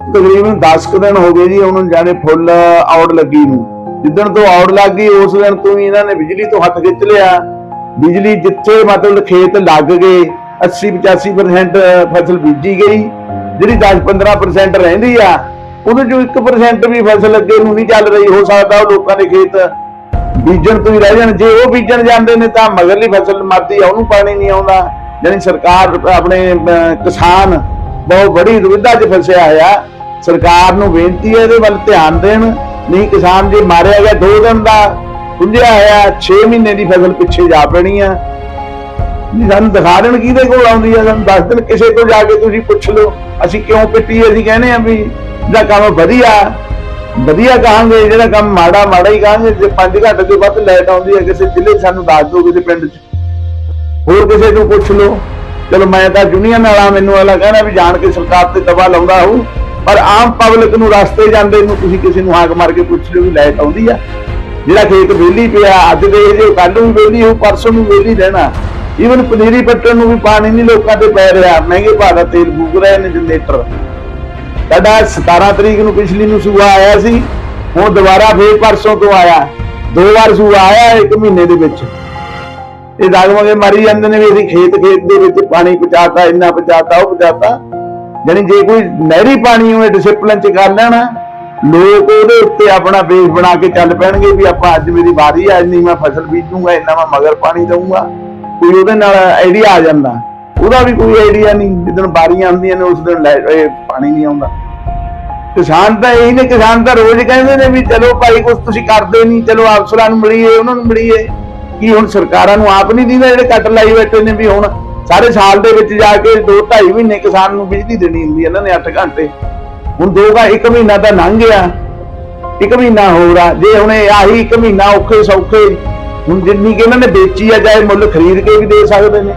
ਤਕਰੀਬਨ 10 ਦਿਨ ਹੋ ਗਏ ਜੀ ਉਹਨੂੰ ਜਾਣੇ ਫੁੱਲ ਆਉਟ ਲੱਗੀ ਨੂੰ। ਜਿੱਦਣ ਤੋਂ ਆਉਟ ਲੱਗ ਗਈ, ਉਸ ਦਿਨ ਤੋਂ ਹੀ ਇਹਨਾਂ ਨੇ ਬਿਜਲੀ ਤੋਂ ਹੱਥ ਖਿੱਚ ਲਿਆ। ਬਿਜਲੀ ਜਿੱਥੇ ਮਤਲਬ ਖੇਤ ਲੱਗ ਗਏ 80 85% ਫਸਲ ਬੀਜੀ ਗਈ। ਜਿਹੜੀ 10 15% ਰਹਿੰਦੀ ਆ, ਉਹਦੇ ਚੋਂ 1% ਵੀ ਫਸਲ ਅੱਗੇ ਨੂੰ ਨਹੀਂ ਚੱਲ ਰਹੀ, ਹੋ ਸਕਦਾ ਉਹ ਲੋਕਾਂ ਦੇ ਖੇਤ ਬੀਜਣ ਤੋਂ ਹੀ ਰਹਿ ਜਾਣ। ਜੇ ਉਹ ਬੀਜਣ ਜਾਂਦੇ ਨੇ ਤਾਂ ਮਗਰਲੀ ਫਸਲ ਮਰਦੀ ਆ, ਉਹਨੂੰ ਪਾਣੀ ਨਹੀਂ ਆਉਂਦਾ। ਯਾਨੀ ਸਰਕਾਰ ਆਪਣੇ ਕਿਸਾਨ ਬਹੁਤ ਬੜੀ ਦੁਵਿਧਾ 'ਚ ਫਸਿਆ ਹੋਇਆ। ਸਰਕਾਰ ਨੂੰ ਬੇਨਤੀ ਹੈ ਇਹਦੇ ਵੱਲ ਧਿਆਨ ਦੇਣ। ਨਹੀਂ, ਕਿਸਾਨ ਜੇ ਮਾਰਿਆ ਗਿਆ 2 ਦਿਨ ਦਾ ਪੁੰਜਿਆ ਹੋਇਆ 6 ਮਹੀਨੇ ਦੀ ਫਸਲ ਪਿੱਛੇ ਜਾ ਪੈਣੀ ਆ। ਨਹੀਂ, ਸਾਨੂੰ ਦਿਖਾ ਦੇਣ ਕਿਹਦੇ ਕੋਲ ਆਉਂਦੀ ਆ, ਸਾਨੂੰ ਦੱਸ ਦੇਣ ਕਿਸੇ ਤੋਂ ਜਾ ਕੇ ਤੁਸੀਂ ਪੁੱਛ ਲਓ। ਅਸੀਂ ਕਿਉਂ ਪਿੱਟੀ ਅਸੀਂ ਕਹਿੰਦੇ ਆ ਵੀ ਜਿਹੜਾ ਕੰਮ ਵਧੀਆ ਵਧੀਆ ਕਹਾਂਗੇ, ਜਿਹੜਾ ਕੰਮ ਮਾੜਾ ਮਾੜਾ ਹੀ ਕਹਾਂਗੇ, ਜੇ 5 ਘੰਟੇ ਤੋਂ ਵੱਧ ਲਾਈਟ ਆਉਂਦੀ ਹੈ ਕਿਸੇ ਜ਼ਿਲ੍ਹੇ 'ਚ ਸਾਨੂੰ ਦੱਸ ਦਿਓ, ਕਿਸੇ ਪਿੰਡ 'ਚ। ਹੋਰ ਕਿਸੇ ਨੂੰ ਪੁੱਛ ਲਓ। ਚਲੋ ਮੈਂ ਤਾਂ ਯੂਨੀਅਨ ਵਾਲਾ, ਮੈਨੂੰ ਵਾਲਾ ਕਹਿੰਦਾ ਵੀ ਜਾਣ ਕੇ ਸਰਕਾਰ ਤੇ ਦਬਾ ਲਾਉਂਦਾ ਹੋਊ, ਪਰ ਆਮ ਪਬਲਿਕ ਨੂੰ ਰਸਤੇ ਜਾਂਦੇ ਨੂੰ ਤੁਸੀਂ ਕਿਸੇ ਨੂੰ ਹਾਕ ਮਾਰ ਕੇ ਪੁੱਛ ਲਿਓ ਵੀ ਲਾਈਟ ਆਉਂਦੀ ਆ। ਜਿਹੜਾ ਖੇਤ ਵਿਹਲੀ ਪਿਆ, ਅੱਜ ਦੇ ਜੇ ਕੱਲ ਨੂੰ ਵੀ ਵਿਹਲੀ ਹੋ ਪਰਸੋਂ ਨੂੰ ਵਿਹਲੀ ਰਹਿਣਾ। ਈਵਨ ਪਨੀਰੀ ਪੱਟਣ ਨੂੰ ਵੀ ਪਾਣੀ ਨਹੀਂ ਲੋਕਾਂ ਤੇ ਪੈ ਰਿਹਾ, ਮਹਿੰਗੇ ਭਾਅ ਦਾ ਤੇਲ ਫੂਕ ਰਹੇ ਨੇ ਜਨਰੇਟਰ। ਸਾਡਾ 17 ਤਰੀਕ ਨੂੰ ਪਿਛਲੀ ਨੂੰ ਸੂਆ ਆਇਆ ਸੀ, ਹੁਣ ਦੁਬਾਰਾ ਫੇਰ ਪਰਸੋਂ ਤੋਂ ਆਇਆ। ਦੋ ਵਾਰ ਸੂਆ ਆਇਆ ਇੱਕ ਮਹੀਨੇ ਦੇ ਵਿੱਚ। ਇਹ ਦਾਗਮਗੇ ਮਾਰੀ ਜਾਂਦੇ ਨੇ ਵੀ ਅਸੀਂ ਖੇਤ ਖੇਤ ਦੇ ਵਿੱਚ ਪਾਣੀ ਪਹੁੰਚਾਤਾ, ਇੰਨਾ ਪਹੁੰਚਾਤਾ, ਉਹ ਪਹੁੰਚਾਤਾ। ਜਾਣੀ ਜੇ ਕੋਈ ਨਹਿਰੀ ਪਾਣੀ ਹੋਵੇ ਡਿਸਪਲਿਨ ਚ ਕਰ ਲੈਣਾ। ਲੋਕ ਉਹਦੇ ਉੱਤੇ ਆਪਣਾ ਬੇਸ ਬਣਾ ਕੇ ਚੱਲ ਪੈਣਗੇ ਵੀ ਆਪਾਂ ਅੱਜ ਮੇਰੀ ਵਾਰੀ ਆ, ਇੰਨੀ ਮੈਂ ਫਸਲ ਬੀਜੂੰਗਾ, ਇੰਨਾ ਮੈਂ ਮਗਰ ਪਾਣੀ ਦਊਂਗਾ। ਕੋਈ ਉਹਦੇ ਨਾਲ ਆਈਡੀਆ ਆ ਜਾਂਦਾ। ਉਹਦਾ ਵੀ ਕੋਈ ਆਈਡੀਆ ਨਹੀਂ। ਜਿੱਦਣ ਬਾਰੀਆਂ ਆਉਂਦੀਆਂ ਨੇ, ਉਸ ਦਿਨ ਲਾਈਟ- ਇਹ ਪਾਣੀ ਨਹੀਂ ਆਉਂਦਾ। ਕਿਸਾਨ ਤਾਂ ਇਹੀ ਨੇ, ਕਿਸਾਨ ਤਾਂ ਰੋਜ਼ ਕਹਿੰਦੇ ਨੇ ਵੀ ਚਲੋ ਭਾਈ ਕੁਝ ਤੁਸੀਂ ਕਰਦੇ ਨਹੀਂ। ਚਲੋ ਅਫਸਰਾਂ ਨੂੰ ਮਿਲੀਏ, ਉਹਨਾਂ ਨੂੰ ਮਿਲੀਏ। ਕੀ ਹੁਣ ਸਰਕਾਰਾਂ ਨੂੰ ਆਪ ਨਹੀਂ ਦਿੰਦਾ ਜਿਹੜੇ ਕੱਟ ਲਾਈ ਬੈਠੇ ਨੇ ਵੀ ਹੁਣ ਸਾਰੇ ਸਾਲ ਦੇ ਵਿੱਚ ਜਾ ਕੇ 2 2.5 ਮਹੀਨੇ ਕਿਸਾਨ ਨੂੰ ਬਿਜਲੀ ਦੇਣੀ ਹੁੰਦੀ ਇਹਨਾਂ ਨੇ 8 ਘੰਟੇ। ਹੁਣ ਦੋ ਦਾ 1 ਮਹੀਨਾ ਤਾਂ ਲੰਘ ਗਿਆ। ਇੱਕ ਮਹੀਨਾ ਹੋਰ ਆ, ਜੇ ਹੁਣ ਆਹੀ ਇੱਕ ਮਹੀਨਾ ਔਖੇ ਸੌਖੇ, ਹੁਣ ਜਿੰਨੀ ਕਿ ਇਹਨਾਂ ਨੇ ਵੇਚੀ ਆ, ਚਾਹੇ ਮੁੱਲ ਖਰੀਦ ਕੇ ਵੀ ਦੇ ਸਕਦੇ ਨੇ।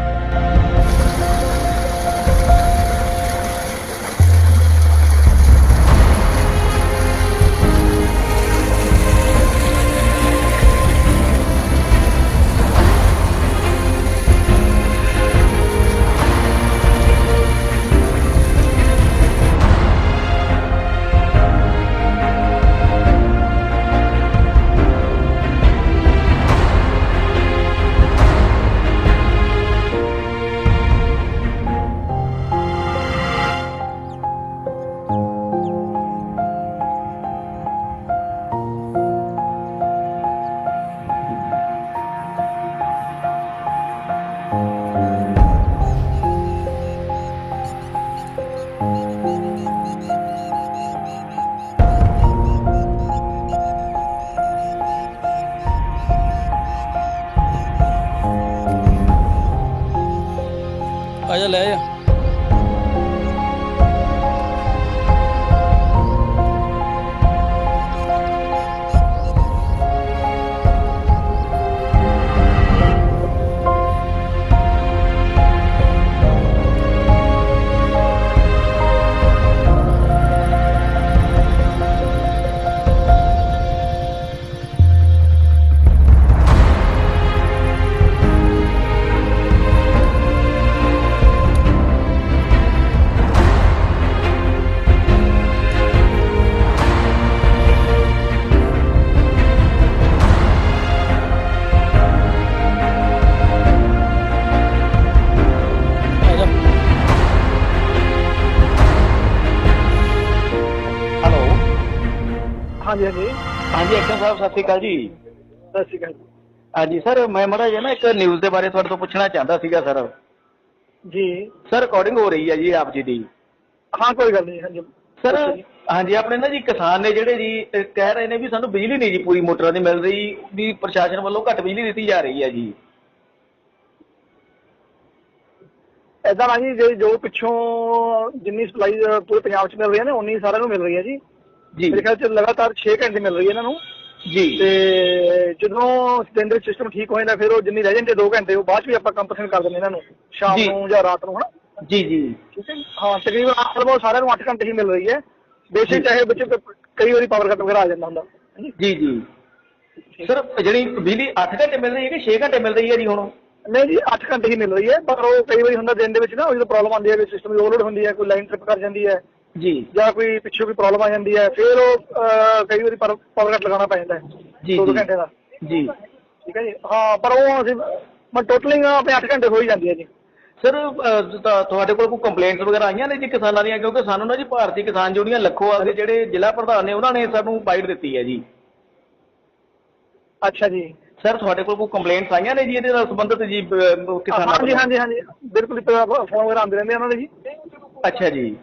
ਸਤਿ ਸ਼੍ਰੀ ਅਕਾਲ ਜੀ। ਸਤਿ ਸ਼੍ਰੀ ਅਕਾਲ ਹਾਂਜੀ ਸਰ ਮੈਂ ਮੜਾ ਜਿਹਾ ਨਾ ਇੱਕ ਨਿਊਜ਼ ਦੇ ਬਾਰੇ ਤੁਹਾਡੇ ਤੋਂ ਪੁੱਛਣਾ ਚਾਹੁੰਦਾ ਸੀਗਾ ਸਰ। ਜੀ। ਸਰ ਰਿਕਾਰਡਿੰਗ ਹੋ ਰਹੀ ਹੈ ਜੀ ਆਪ ਜੀ ਦੀ। ਹਾਂ ਕੋਈ ਗੱਲ ਨਹੀਂ ਹਾਂਜੀ। ਸਰ। ਹਾਂਜੀ ਆਪਣੇ ਨਾ ਜੀ ਕਿਸਾਨ ਨੇ ਜਿਹੜੇ ਜੀ ਅਹ ਕਹਿ ਰਹੇ ਨੇ ਵੀ ਸਾਨੂੰ ਬਿਜਲੀ ਨਹੀਂ ਜੀ ਪੂਰੀ ਮੋਟਰਾਂ ਦੀ ਮਿਲ ਰਹੀ ਵੀ ਪ੍ਰਸ਼ਾਸਨ ਵੱਲੋਂ ਘੱਟ ਬਿਜਲੀ ਦਿੱਤੀ ਜਾ ਰਹੀ ਹੈ ਜੀ। ਐਦਾਂ ਨਾ ਜੀ ਜੇ ਜੋ ਪਿੱਛੋਂ ਜਿੰਨੀ ਸਪਲਾਈ ਪੂਰੇ ਪੰਜਾਬ 'ਚ ਮਿਲ ਰਹੀ ਹੈ ਨਾ ਉਨੀ ਸਾਰਿਆਂ ਨੂੰ ਮਿਲ ਰਹੀ ਹੈ ਜੀ। ਜੀ। ਮੇਰੇ ਖਿਆਲ 'ਚ ਲਗਾਤਾਰ 6 ਘੰਟੇ ਮਿਲ ਰਹੀ ਹੈ ਇਹਨਾਂ ਨੂੰ। ਜੀ। ਤੇ ਜਦੋਂ ਦੇ ਸਿਸਟਮ ਠੀਕ ਹੋ ਜਾਂਦਾ ਫਿਰ ਉਹ ਜਿੰਨੀ ਰਹਿ ਜਾਂਦੀ 2 ਘੰਟੇ ਉਹ ਬਾਅਦ ਵੀ ਆਪਾਂ ਕੰਪਨਸੇਟ ਕਰ ਦਿੰਦੇ ਇਹਨਾਂ ਨੂੰ ਸ਼ਾਮ। ਨੂੰ ਜਾਂ ਰਾਤ ਨੂੰ ਹਨਾ? ਜੀ ਜੀ। ਠੀਕ ਹੈ? ਹਾਂ ਤਕਰੀਬਨ ਆਲਮੋਸਟ ਸਾਰਿਆਂ ਨੂੰ 8 ਘੰਟੇ ਹੀ ਮਿਲ ਰਹੀ ਹੈ। ਬੇਸ਼ੱਕ ਚਾਹੇ ਵਿੱਚ ਕਈ ਵਾਰੀ ਪਾਵਰ ਕੱਟ ਵਗੈਰਾ ਆ ਜਾਂਦਾ ਹੁੰਦਾ ਜੀ ਜੀ। ਸਰ ਜਿਹੜੀ ਬਿਜਲੀ 8 ਘੰਟੇ ਮਿਲ ਰਹੀ ਹੈ ਕਿ 6 ਘੰਟੇ ਮਿਲ ਰਹੀ ਹੈ ਜੀ ਹੁਣ? ਨਹੀਂ ਜੀ 8 ਘੰਟੇ ਹੀ ਮਿਲ ਰਹੀ ਹੈ ਪਰ ਉਹ ਕਈ ਵਾਰੀ ਹੁੰਦਾ ਦਿਨ ਦੇ ਵਿੱਚ ਨਾ ਉਹ ਜਦੋਂ ਪ੍ਰੋਬਲਮ ਆਉਂਦੀ ਹੈ ਕਿ ਸਿਸਟਮ ਓਵਰਲੋਡ ਹੁੰਦੀ ਹੈ ਕੋਈ ਲਾਈਨ ਟ੍ਰਿਪ ਕਰ ਜਾਂਦੀ ਹੈ। ਜੀ। ਜਾਂ ਕੋਈ ਪਿੱਛੋਂ ਕੋਈ ਪ੍ਰੋਬਲਮ ਆ ਜਾਂਦੀ ਹੈ ਫਿਰ ਉਹ ਕਈ ਵਾਰੀ ਪਾਵਰ ਕੱਟ ਲਗਾਉਣਾ ਪੈ ਜਾਂਦਾ ਹੈ। ਜੀ, ਦੋ ਦੋ ਜੀ। ਘੰਟੇ ਦਾ। ਜੀ। ਠੀਕ ਹੈ ਜੀ? ਹਾਂ ਪਰ ਉਹ ਅਸੀਂ ਮੈਂ ਟੋਟਲਿੰਗ ਆਪਣੇ 8 ਘੰਟੇ ਹੋ ਹੀ ਜਾਂਦੀ ਹੈ ਜੀ। ਸਰ ਤੁਹਾਡੇ ਕੋਲ ਕੋਈ ਕੰਪਲੇਂਟਸ ਵਗੈਰਾ ਆਈਆਂ ਨੇ ਜੀ ਕਿਸਾਨਾਂ ਦੀਆਂ? ਕਿਉਂਕਿ ਸਾਨੂੰ ਨਾ ਜੀ ਭਾਰਤੀ ਕਿਸਾਨ ਯੂਨੀਅਨ ਲੱਖੋਵਾਲ ਦੇ ਜਿਹੜੇ ਜ਼ਿਲ੍ਹਾ ਪ੍ਰਧਾਨ ਨੇ ਉਹਨਾਂ ਨੇ ਸਾਨੂੰ ਬਾਈਟ ਦਿੱਤੀ ਹੈ ਜੀ। ਅੱਛਾ ਜੀ। ਸਰ ਤੁਹਾਡੇ ਕੋਲ ਕੋਈ ਕੰਪਲੇਂਟਸ ਆਈਆਂ ਨੇ ਜੀ ਇਹਦੇ ਨਾਲ ਸੰਬੰਧਿਤ ਜੀ ਕਿਸਾਨਾਂ ਹਾਂਜੀ? ਹਾਂਜੀ ਹਾਂਜੀ। ਬਿਲਕੁਲ ਫੋਨ ਵਗੈਰਾ ਆਉਂਦੇ ਰਹਿੰਦੇ ਉਹਨਾਂ ਦੇ ਜੀ। ਅੱਛਾ ਜੀ।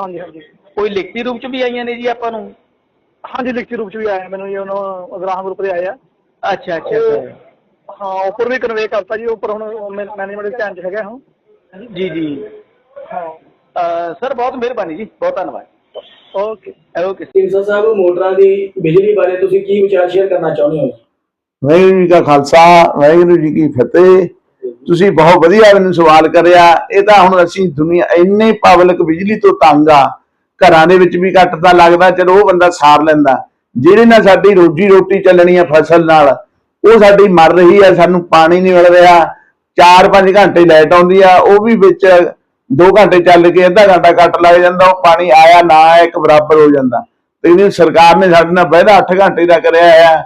ਹਾਂਜੀ ਹਾਂਜੀ। ਕੋਈ ਲਿਖਤੀ ਰੂਪ ਚ ਵੀ ਆਈਆਂ ਨੇ ਜੀ ਆਪਾਂ ਨੂੰ? ਹਾਂਜੀ ਲਿਖਤੀ ਰੂਪ ਚ ਵੀ ਆਇਆ ਮੈਨੂੰ ਜੀ ਉਹਨਾਂ ਅਗਰਾਹ ਗਰੁੱਪ ਦੇ ਆਏ ਆ। ਅੱਛਾ ਅੱਛਾ ਸਰ ਹਾਂ ਉੱਪਰ ਵੀ ਕਨਵੇ ਕਰਤਾ ਜੀ ਉੱਪਰ ਹੁਣ ਮੈਨੇਜਮੈਂਟ ਦੇ ਧਿਆਨ ਚ ਹੈਗਾ ਹੁਣ। ਜੀ ਜੀ। ਹਾਂ। ਅਹ, ਸਰ ਬਹੁਤ ਮਿਹਰਬਾਨੀ ਜੀ ਬਹੁਤ ਧੰਨਵਾਦ। ਓਕੇ। ਓਕੇ। ਢੀਂਡਸਾ ਸਾਹਿਬ ਮੋਟਰਾਂ ਦੀ ਬਿਜਲੀ ਬਾਰੇ ਤੁਸੀਂ ਕੀ ਵਿਚਾਰ ਸ਼ੇਅਰ ਕਰਨਾ ਚਾਹੁੰਦੇ ਹੋ? ਵਾਹਿਗੁਰੂ ਜੀ ਕਾ ਖਾਲਸਾ ਵਾਹਿਗੁਰੂ ਜੀ ਕੀ ਫਤਿਹ। ਤੁਸੀਂ ਬਹੁਤ ਵਧੀਆ ਮੈਨੂੰ ਸਵਾਲ ਕਰਿਆ, ਇਹ ਤਾਂ ਹੁਣ ਅਸੀਂ ਦੁਨੀਆ ਇੰਨੇ ਪਬਲਿਕ ਬਿਜਲੀ ਤੋਂ ਤੰਗ ਆ, ਘਰਾਂ ਦੇ ਵਿੱਚ ਵੀ ਕੱਟ ਤਾਂ ਲੱਗਦਾ, ਚਲੋ ਉਹ ਬੰਦਾ ਸਾਰ ਲੈਂਦਾ। ਜਿਹੜੇ ਨਾਲ ਸਾਡੀ ਰੋਜੀ ਰੋਟੀ ਚੱਲਣੀ ਆ ਫਸਲ ਨਾਲ, ਉਹ ਸਾਡੀ ਮਰ ਰਹੀ ਆ, ਸਾਨੂੰ ਪਾਣੀ ਨਹੀਂ ਮਿਲ ਰਿਹਾ 4-5 ਘੰਟੇ ਲਾਈਟ ਆਉਂਦੀ ਆ, ਉਹ ਵੀ ਵਿੱਚ 2 ਘੰਟੇ ਚੱਲ ਕੇ ਅੱਧਾ ਘੰਟਾ ਕੱਟ ਲੱਗ ਜਾਂਦਾ, ਉਹ ਪਾਣੀ ਆਇਆ, ਨਾ ਆਇਆ, ਇੱਕ ਬਰਾਬਰ ਹੋ ਜਾਂਦਾ। ਤੇ ਇਹਨੇ ਸਰਕਾਰ ਨੇ ਸਾਡੇ ਨਾਲ ਪਹਿਲਾਂ 8 ਘੰਟੇ ਦਾ ਕਰਿਆ ਆ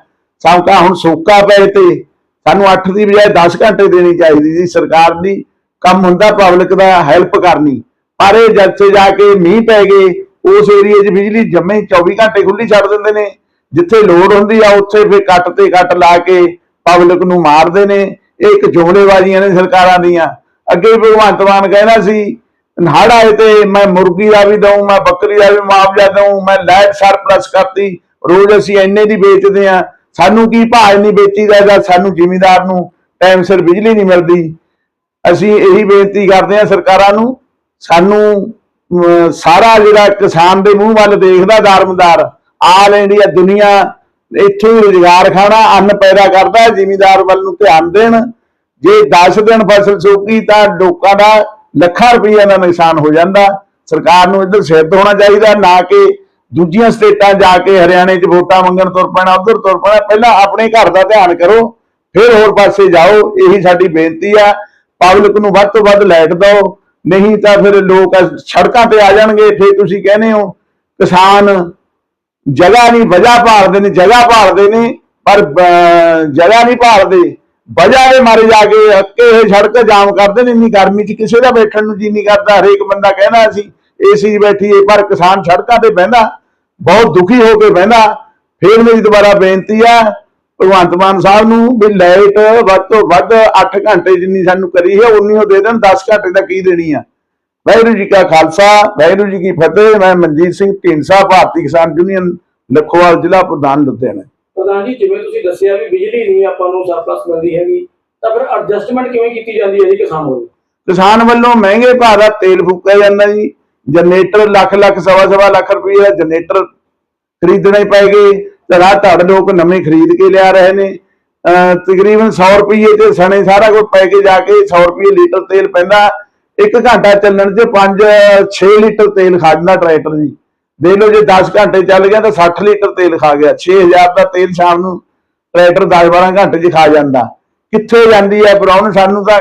ਸੌਕਾ ਹੁਣ ਸੋਕਾ ਪਏ ਤੇ। ਸਾਨੂੰ 8 ਦੀ ਬਜਾਏ 10 ਘੰਟੇ ਦੇਣੀ ਚਾਹੀਦੀ ਸੀ, ਸਰਕਾਰ ਦੀ ਕੰਮ ਹੁੰਦਾ ਪਬਲਿਕ ਦਾ ਹੈਲਪ ਕਰਨੀ। ਪਰ ਇਹ ਜਦ ਤੇ ਜਾ ਕੇ ਮੀਂਹ ਪੈ ਗਏ, ਉਸ ਏਰੀਏ 'ਚ ਬਿਜਲੀ ਜੰਮੇ 24 ਘੰਟੇ ਖੁੱਲੀ ਛੱਡ ਦਿੰਦੇ ਨੇ। ਜਿੱਥੇ ਲੋੜ ਹੁੰਦੀ ਆ, ਉੱਥੇ ਫਿਰ ਕੱਟ ਤੇ ਕੱਟ ਲਾ ਕੇ ਪਬਲਿਕ ਨੂੰ ਮਾਰਦੇ ਨੇ। ਇਹ ਇੱਕ ਜੁਮਲੇਬਾਜ਼ੀਆਂ ਨੇ ਸਰਕਾਰਾਂ ਦੀਆਂ। ਅੱਗੇ ਭਗਵੰਤ ਮਾਨ ਕਹਿੰਦਾ ਸੀ ਹੜ੍ਹ ਆਏ ਤੇ ਮੈਂ ਮੁਰਗੀ ਦਾ ਵੀ ਦਊਂ, ਮੈਂ ਬੱਕਰੀ ਦਾ ਵੀ ਮੁਆਵਜ਼ਾ ਦਊਂ, ਮੈਂ ਲੈਟ ਸਰਪਲਸ ਕਰਤੀ, ਰੋਜ਼ ਅਸੀਂ ਇੰਨੇ ਦੀ ਵੇਚਦੇ ਆ ਸਾਨੂੰ ਕੀ ਭਾਅ ਨਹੀਂ ਵੇਚੀਦਾ ਜਦ ਸਾਨੂੰ ਜ਼ਿਮੀਂਦਾਰ ਨੂੰ ਟਾਈਮ ਸਿਰ ਬਿਜਲੀ ਨਹੀਂ ਮਿਲਦੀ? ਅਸੀਂ ਇਹੀ ਬੇਨਤੀ ਕਰਦੇ ਹਾਂ ਸਰਕਾਰਾਂ ਨੂੰ, ਸਾਨੂੰ ਸਾਰਾ ਜਿਹੜਾ ਕਿਸਾਨ ਦੇ ਮੂੰਹ ਵੱਲ ਦੇਖਦਾ ਦਾਰਮਦਾਰ, ਆਲ ਇੰਡੀਆ ਦੁਨੀਆ ਇੱਥੇ ਹੀ ਰੁਜ਼ਗਾਰ ਖਾਣਾ, ਅੰਨ ਪੈਦਾ ਕਰਦਾ, ਜ਼ਿਮੀਂਦਾਰ ਵੱਲ ਨੂੰ ਧਿਆਨ ਦੇਣ। ਜੇ 10 ਦਿਨ ਫਸਲ ਸੋਕੀ ਤਾਂ ਲੋਕਾਂ ਦਾ ਲੱਖਾਂ ਰੁਪਈਆ ਦਾ ਨੁਕਸਾਨ ਹੋ ਜਾਂਦਾ। ਸਰਕਾਰ ਨੂੰ ਇੱਧਰ ਸਿੱਧ ਹੋਣਾ ਚਾਹੀਦਾ, ਨਾ ਕਿ ਦੂਜੀਆਂ ਸਟੇਟਾਂ ਜਾ ਕੇ ਹਰਿਆਣੇ 'ਚ ਵੋਟਾਂ ਮੰਗਣ ਤੁਰ ਪੈਣਾ, ਉਧਰ ਤੁਰ ਪੈਣਾ, ਪਹਿਲਾਂ ਆਪਣੇ ਘਰ ਦਾ ਧਿਆਨ ਕਰੋ, ਫਿਰ ਹੋਰ ਪਾਸੇ ਜਾਓ, ਇਹੀ ਸਾਡੀ ਬੇਨਤੀ ਆ। ਪਬਲਿਕ ਨੂੰ ਵੱਧ ਤੋਂ ਵੱਧ ਲਾਈਟ ਦਿਓ, ਨਹੀਂ ਤਾਂ ਫਿਰ ਲੋਕ ਸੜਕਾਂ ਤੇ ਆ ਜਾਣਗੇ, ਫਿਰ ਤੁਸੀਂ ਕਹਿੰਦੇ ਹੋ, ਕਿਸਾਨ ਜਗ੍ਹਾ ਨਹੀਂ, ਵਜ੍ਹਾ ਭਾਲਦੇ ਨੇ, ਜਗ੍ਹਾ ਭਾਲਦੇ ਨੇ, ਪਰ ਜਗ੍ਹਾ ਨਹੀਂ ਭਾਲਦੇ। ਵਜ੍ਹਾ ਦੇ ਮਾਰੇ ਜਾ ਕੇ ਅੱਕੇ ਇਹ ਸੜਕ ਜਾਮ ਕਰਦੇ ਨੇ, ਇੰਨੀ ਗਰਮੀ 'ਚ ਕਿਸੇ ਦਾ ਬੈਠਣ ਨੂੰ ਜੀ ਨਹੀਂ ਕਰਦਾ, ਹਰੇਕ ਬੰਦਾ ਕਹਿੰਦਾ ਅਸੀਂ, ਏਸੀ 'ਚ ਬੈਠੀਏ, ਪਰ ਕਿਸਾਨ ਸੜਕਾਂ ਤੇ ਬਹਿੰਦਾ। ਬਹੁਤ ਦੁਖੀ ਹੋ ਕੇ ਬਹਿੰਦਾ। ਫੇਰ ਮੇਰੀ ਦੁਬਾਰਾ ਬੇਨਤੀ ਆ ਭਗਵੰਤ ਮਾਨ ਸਾਹਿਬ ਨੂੰ ਵੀ ਲਾਈਟ ਵੱਧ ਤੋਂ ਵੱਧ 8 ਘੰਟੇ ਜਿੰਨੀ ਸਾਨੂੰ ਕਰੀ ਹੈ ਉਨੀ ਉਹ ਦੇ ਦੇਣ 10 ਘੰਟੇ ਦਾ ਕੀ ਦੇਣੀ ਆ? ਵਾਹਿਗੁਰੂ ਜੀ ਕਾ ਖਾਲਸਾ ਵਾਹਿਗੁਰੂ ਜੀ ਕੀ ਫਤਿਹ। ਮੈਂ ਮਨਜੀਤ ਸਿੰਘ ਢੀਂਡਸਾ ਭਾਰਤੀ ਕਿਸਾਨ ਯੂਨੀਅਨ ਲਖੋਵਾਲ ਜ਼ਿਲ੍ਹਾ ਪ੍ਰਧਾਨ ਲੁਧਿਆਣਾ। ਪ੍ਰਧਾਨ ਜੀ ਜਿਵੇਂ ਤੁਸੀਂ ਦੱਸਿਆ ਵੀ ਬਿਜਲੀ ਨਹੀਂ ਆਪਾਂ ਨੂੰ ਸਰਪਲਸ ਮਿਲਦੀ ਹੈਗੀ ਤਾਂ ਫਿਰ ਐਡਜਸਟਮੈਂਟ ਕਿਵੇਂ ਕੀਤੀ ਜਾਂਦੀ ਹੈ ਜੀ ਕਿਸਾਨ ਵੱਲੋਂ? ਕਿਸਾਨ ਵੱਲੋਂ ਮਹਿੰਗੇ ਭਾਅ ਦਾ ਤੇਲ ਫੂਕਿਆ ਜਾਂਦਾ ਜੀ। ਜਨਰੇਟਰ ਲੱਖ ਲੱਖ ਸਵਾ ਸਵਾ ਲੱਖ ਰੁਪਏ ਦਾ ਜਨਰੇਟਰ ਖਰੀਦਣੇ ਪੈ ਗਏ ਤੇ ਰਾਹ ਧੜ ਲੋਕ ਨਵੇਂ ਖਰੀਦ ਕੇ ਲਿਆ ਰਹੇ ਨੇ। ਤਕਰੀਬਨ 100 ਰੁਪਏ ਤੇ ਸਣੇ ਸਾਰਾ ਕੁਝ ਪੈ ਕੇ ਜਾ ਕੇ 100 ਰੁਪਏ ਲੀਟਰ ਤੇਲ ਪੈਂਦਾ। ਇੱਕ ਘੰਟਾ ਚੱਲਣ 'ਚ 5 6 ਲੀਟਰ ਤੇਲ ਖਾ ਟਰੈਕਟਰ ਜੀ। ਦੇਖ ਲਓ ਜੇ 10 ਘੰਟੇ ਚੱਲ ਗਿਆ ਤਾਂ 60 ਲੀਟਰ ਤੇਲ ਖਾ ਗਿਆ। 6000 ਦਾ ਤੇਲ ਸ਼ਾਮ ਨੂੰ ਟਰੈਕਟਰ 10 12 ਘੰਟੇ 'ਚ ਖਾ ਜਾਂਦਾ। ਕਿੱਥੇ ਜਾਂਦੀ ਹੈ? ਬਰਾਉਨ ਸਾਨੂੰ ਤਾਂ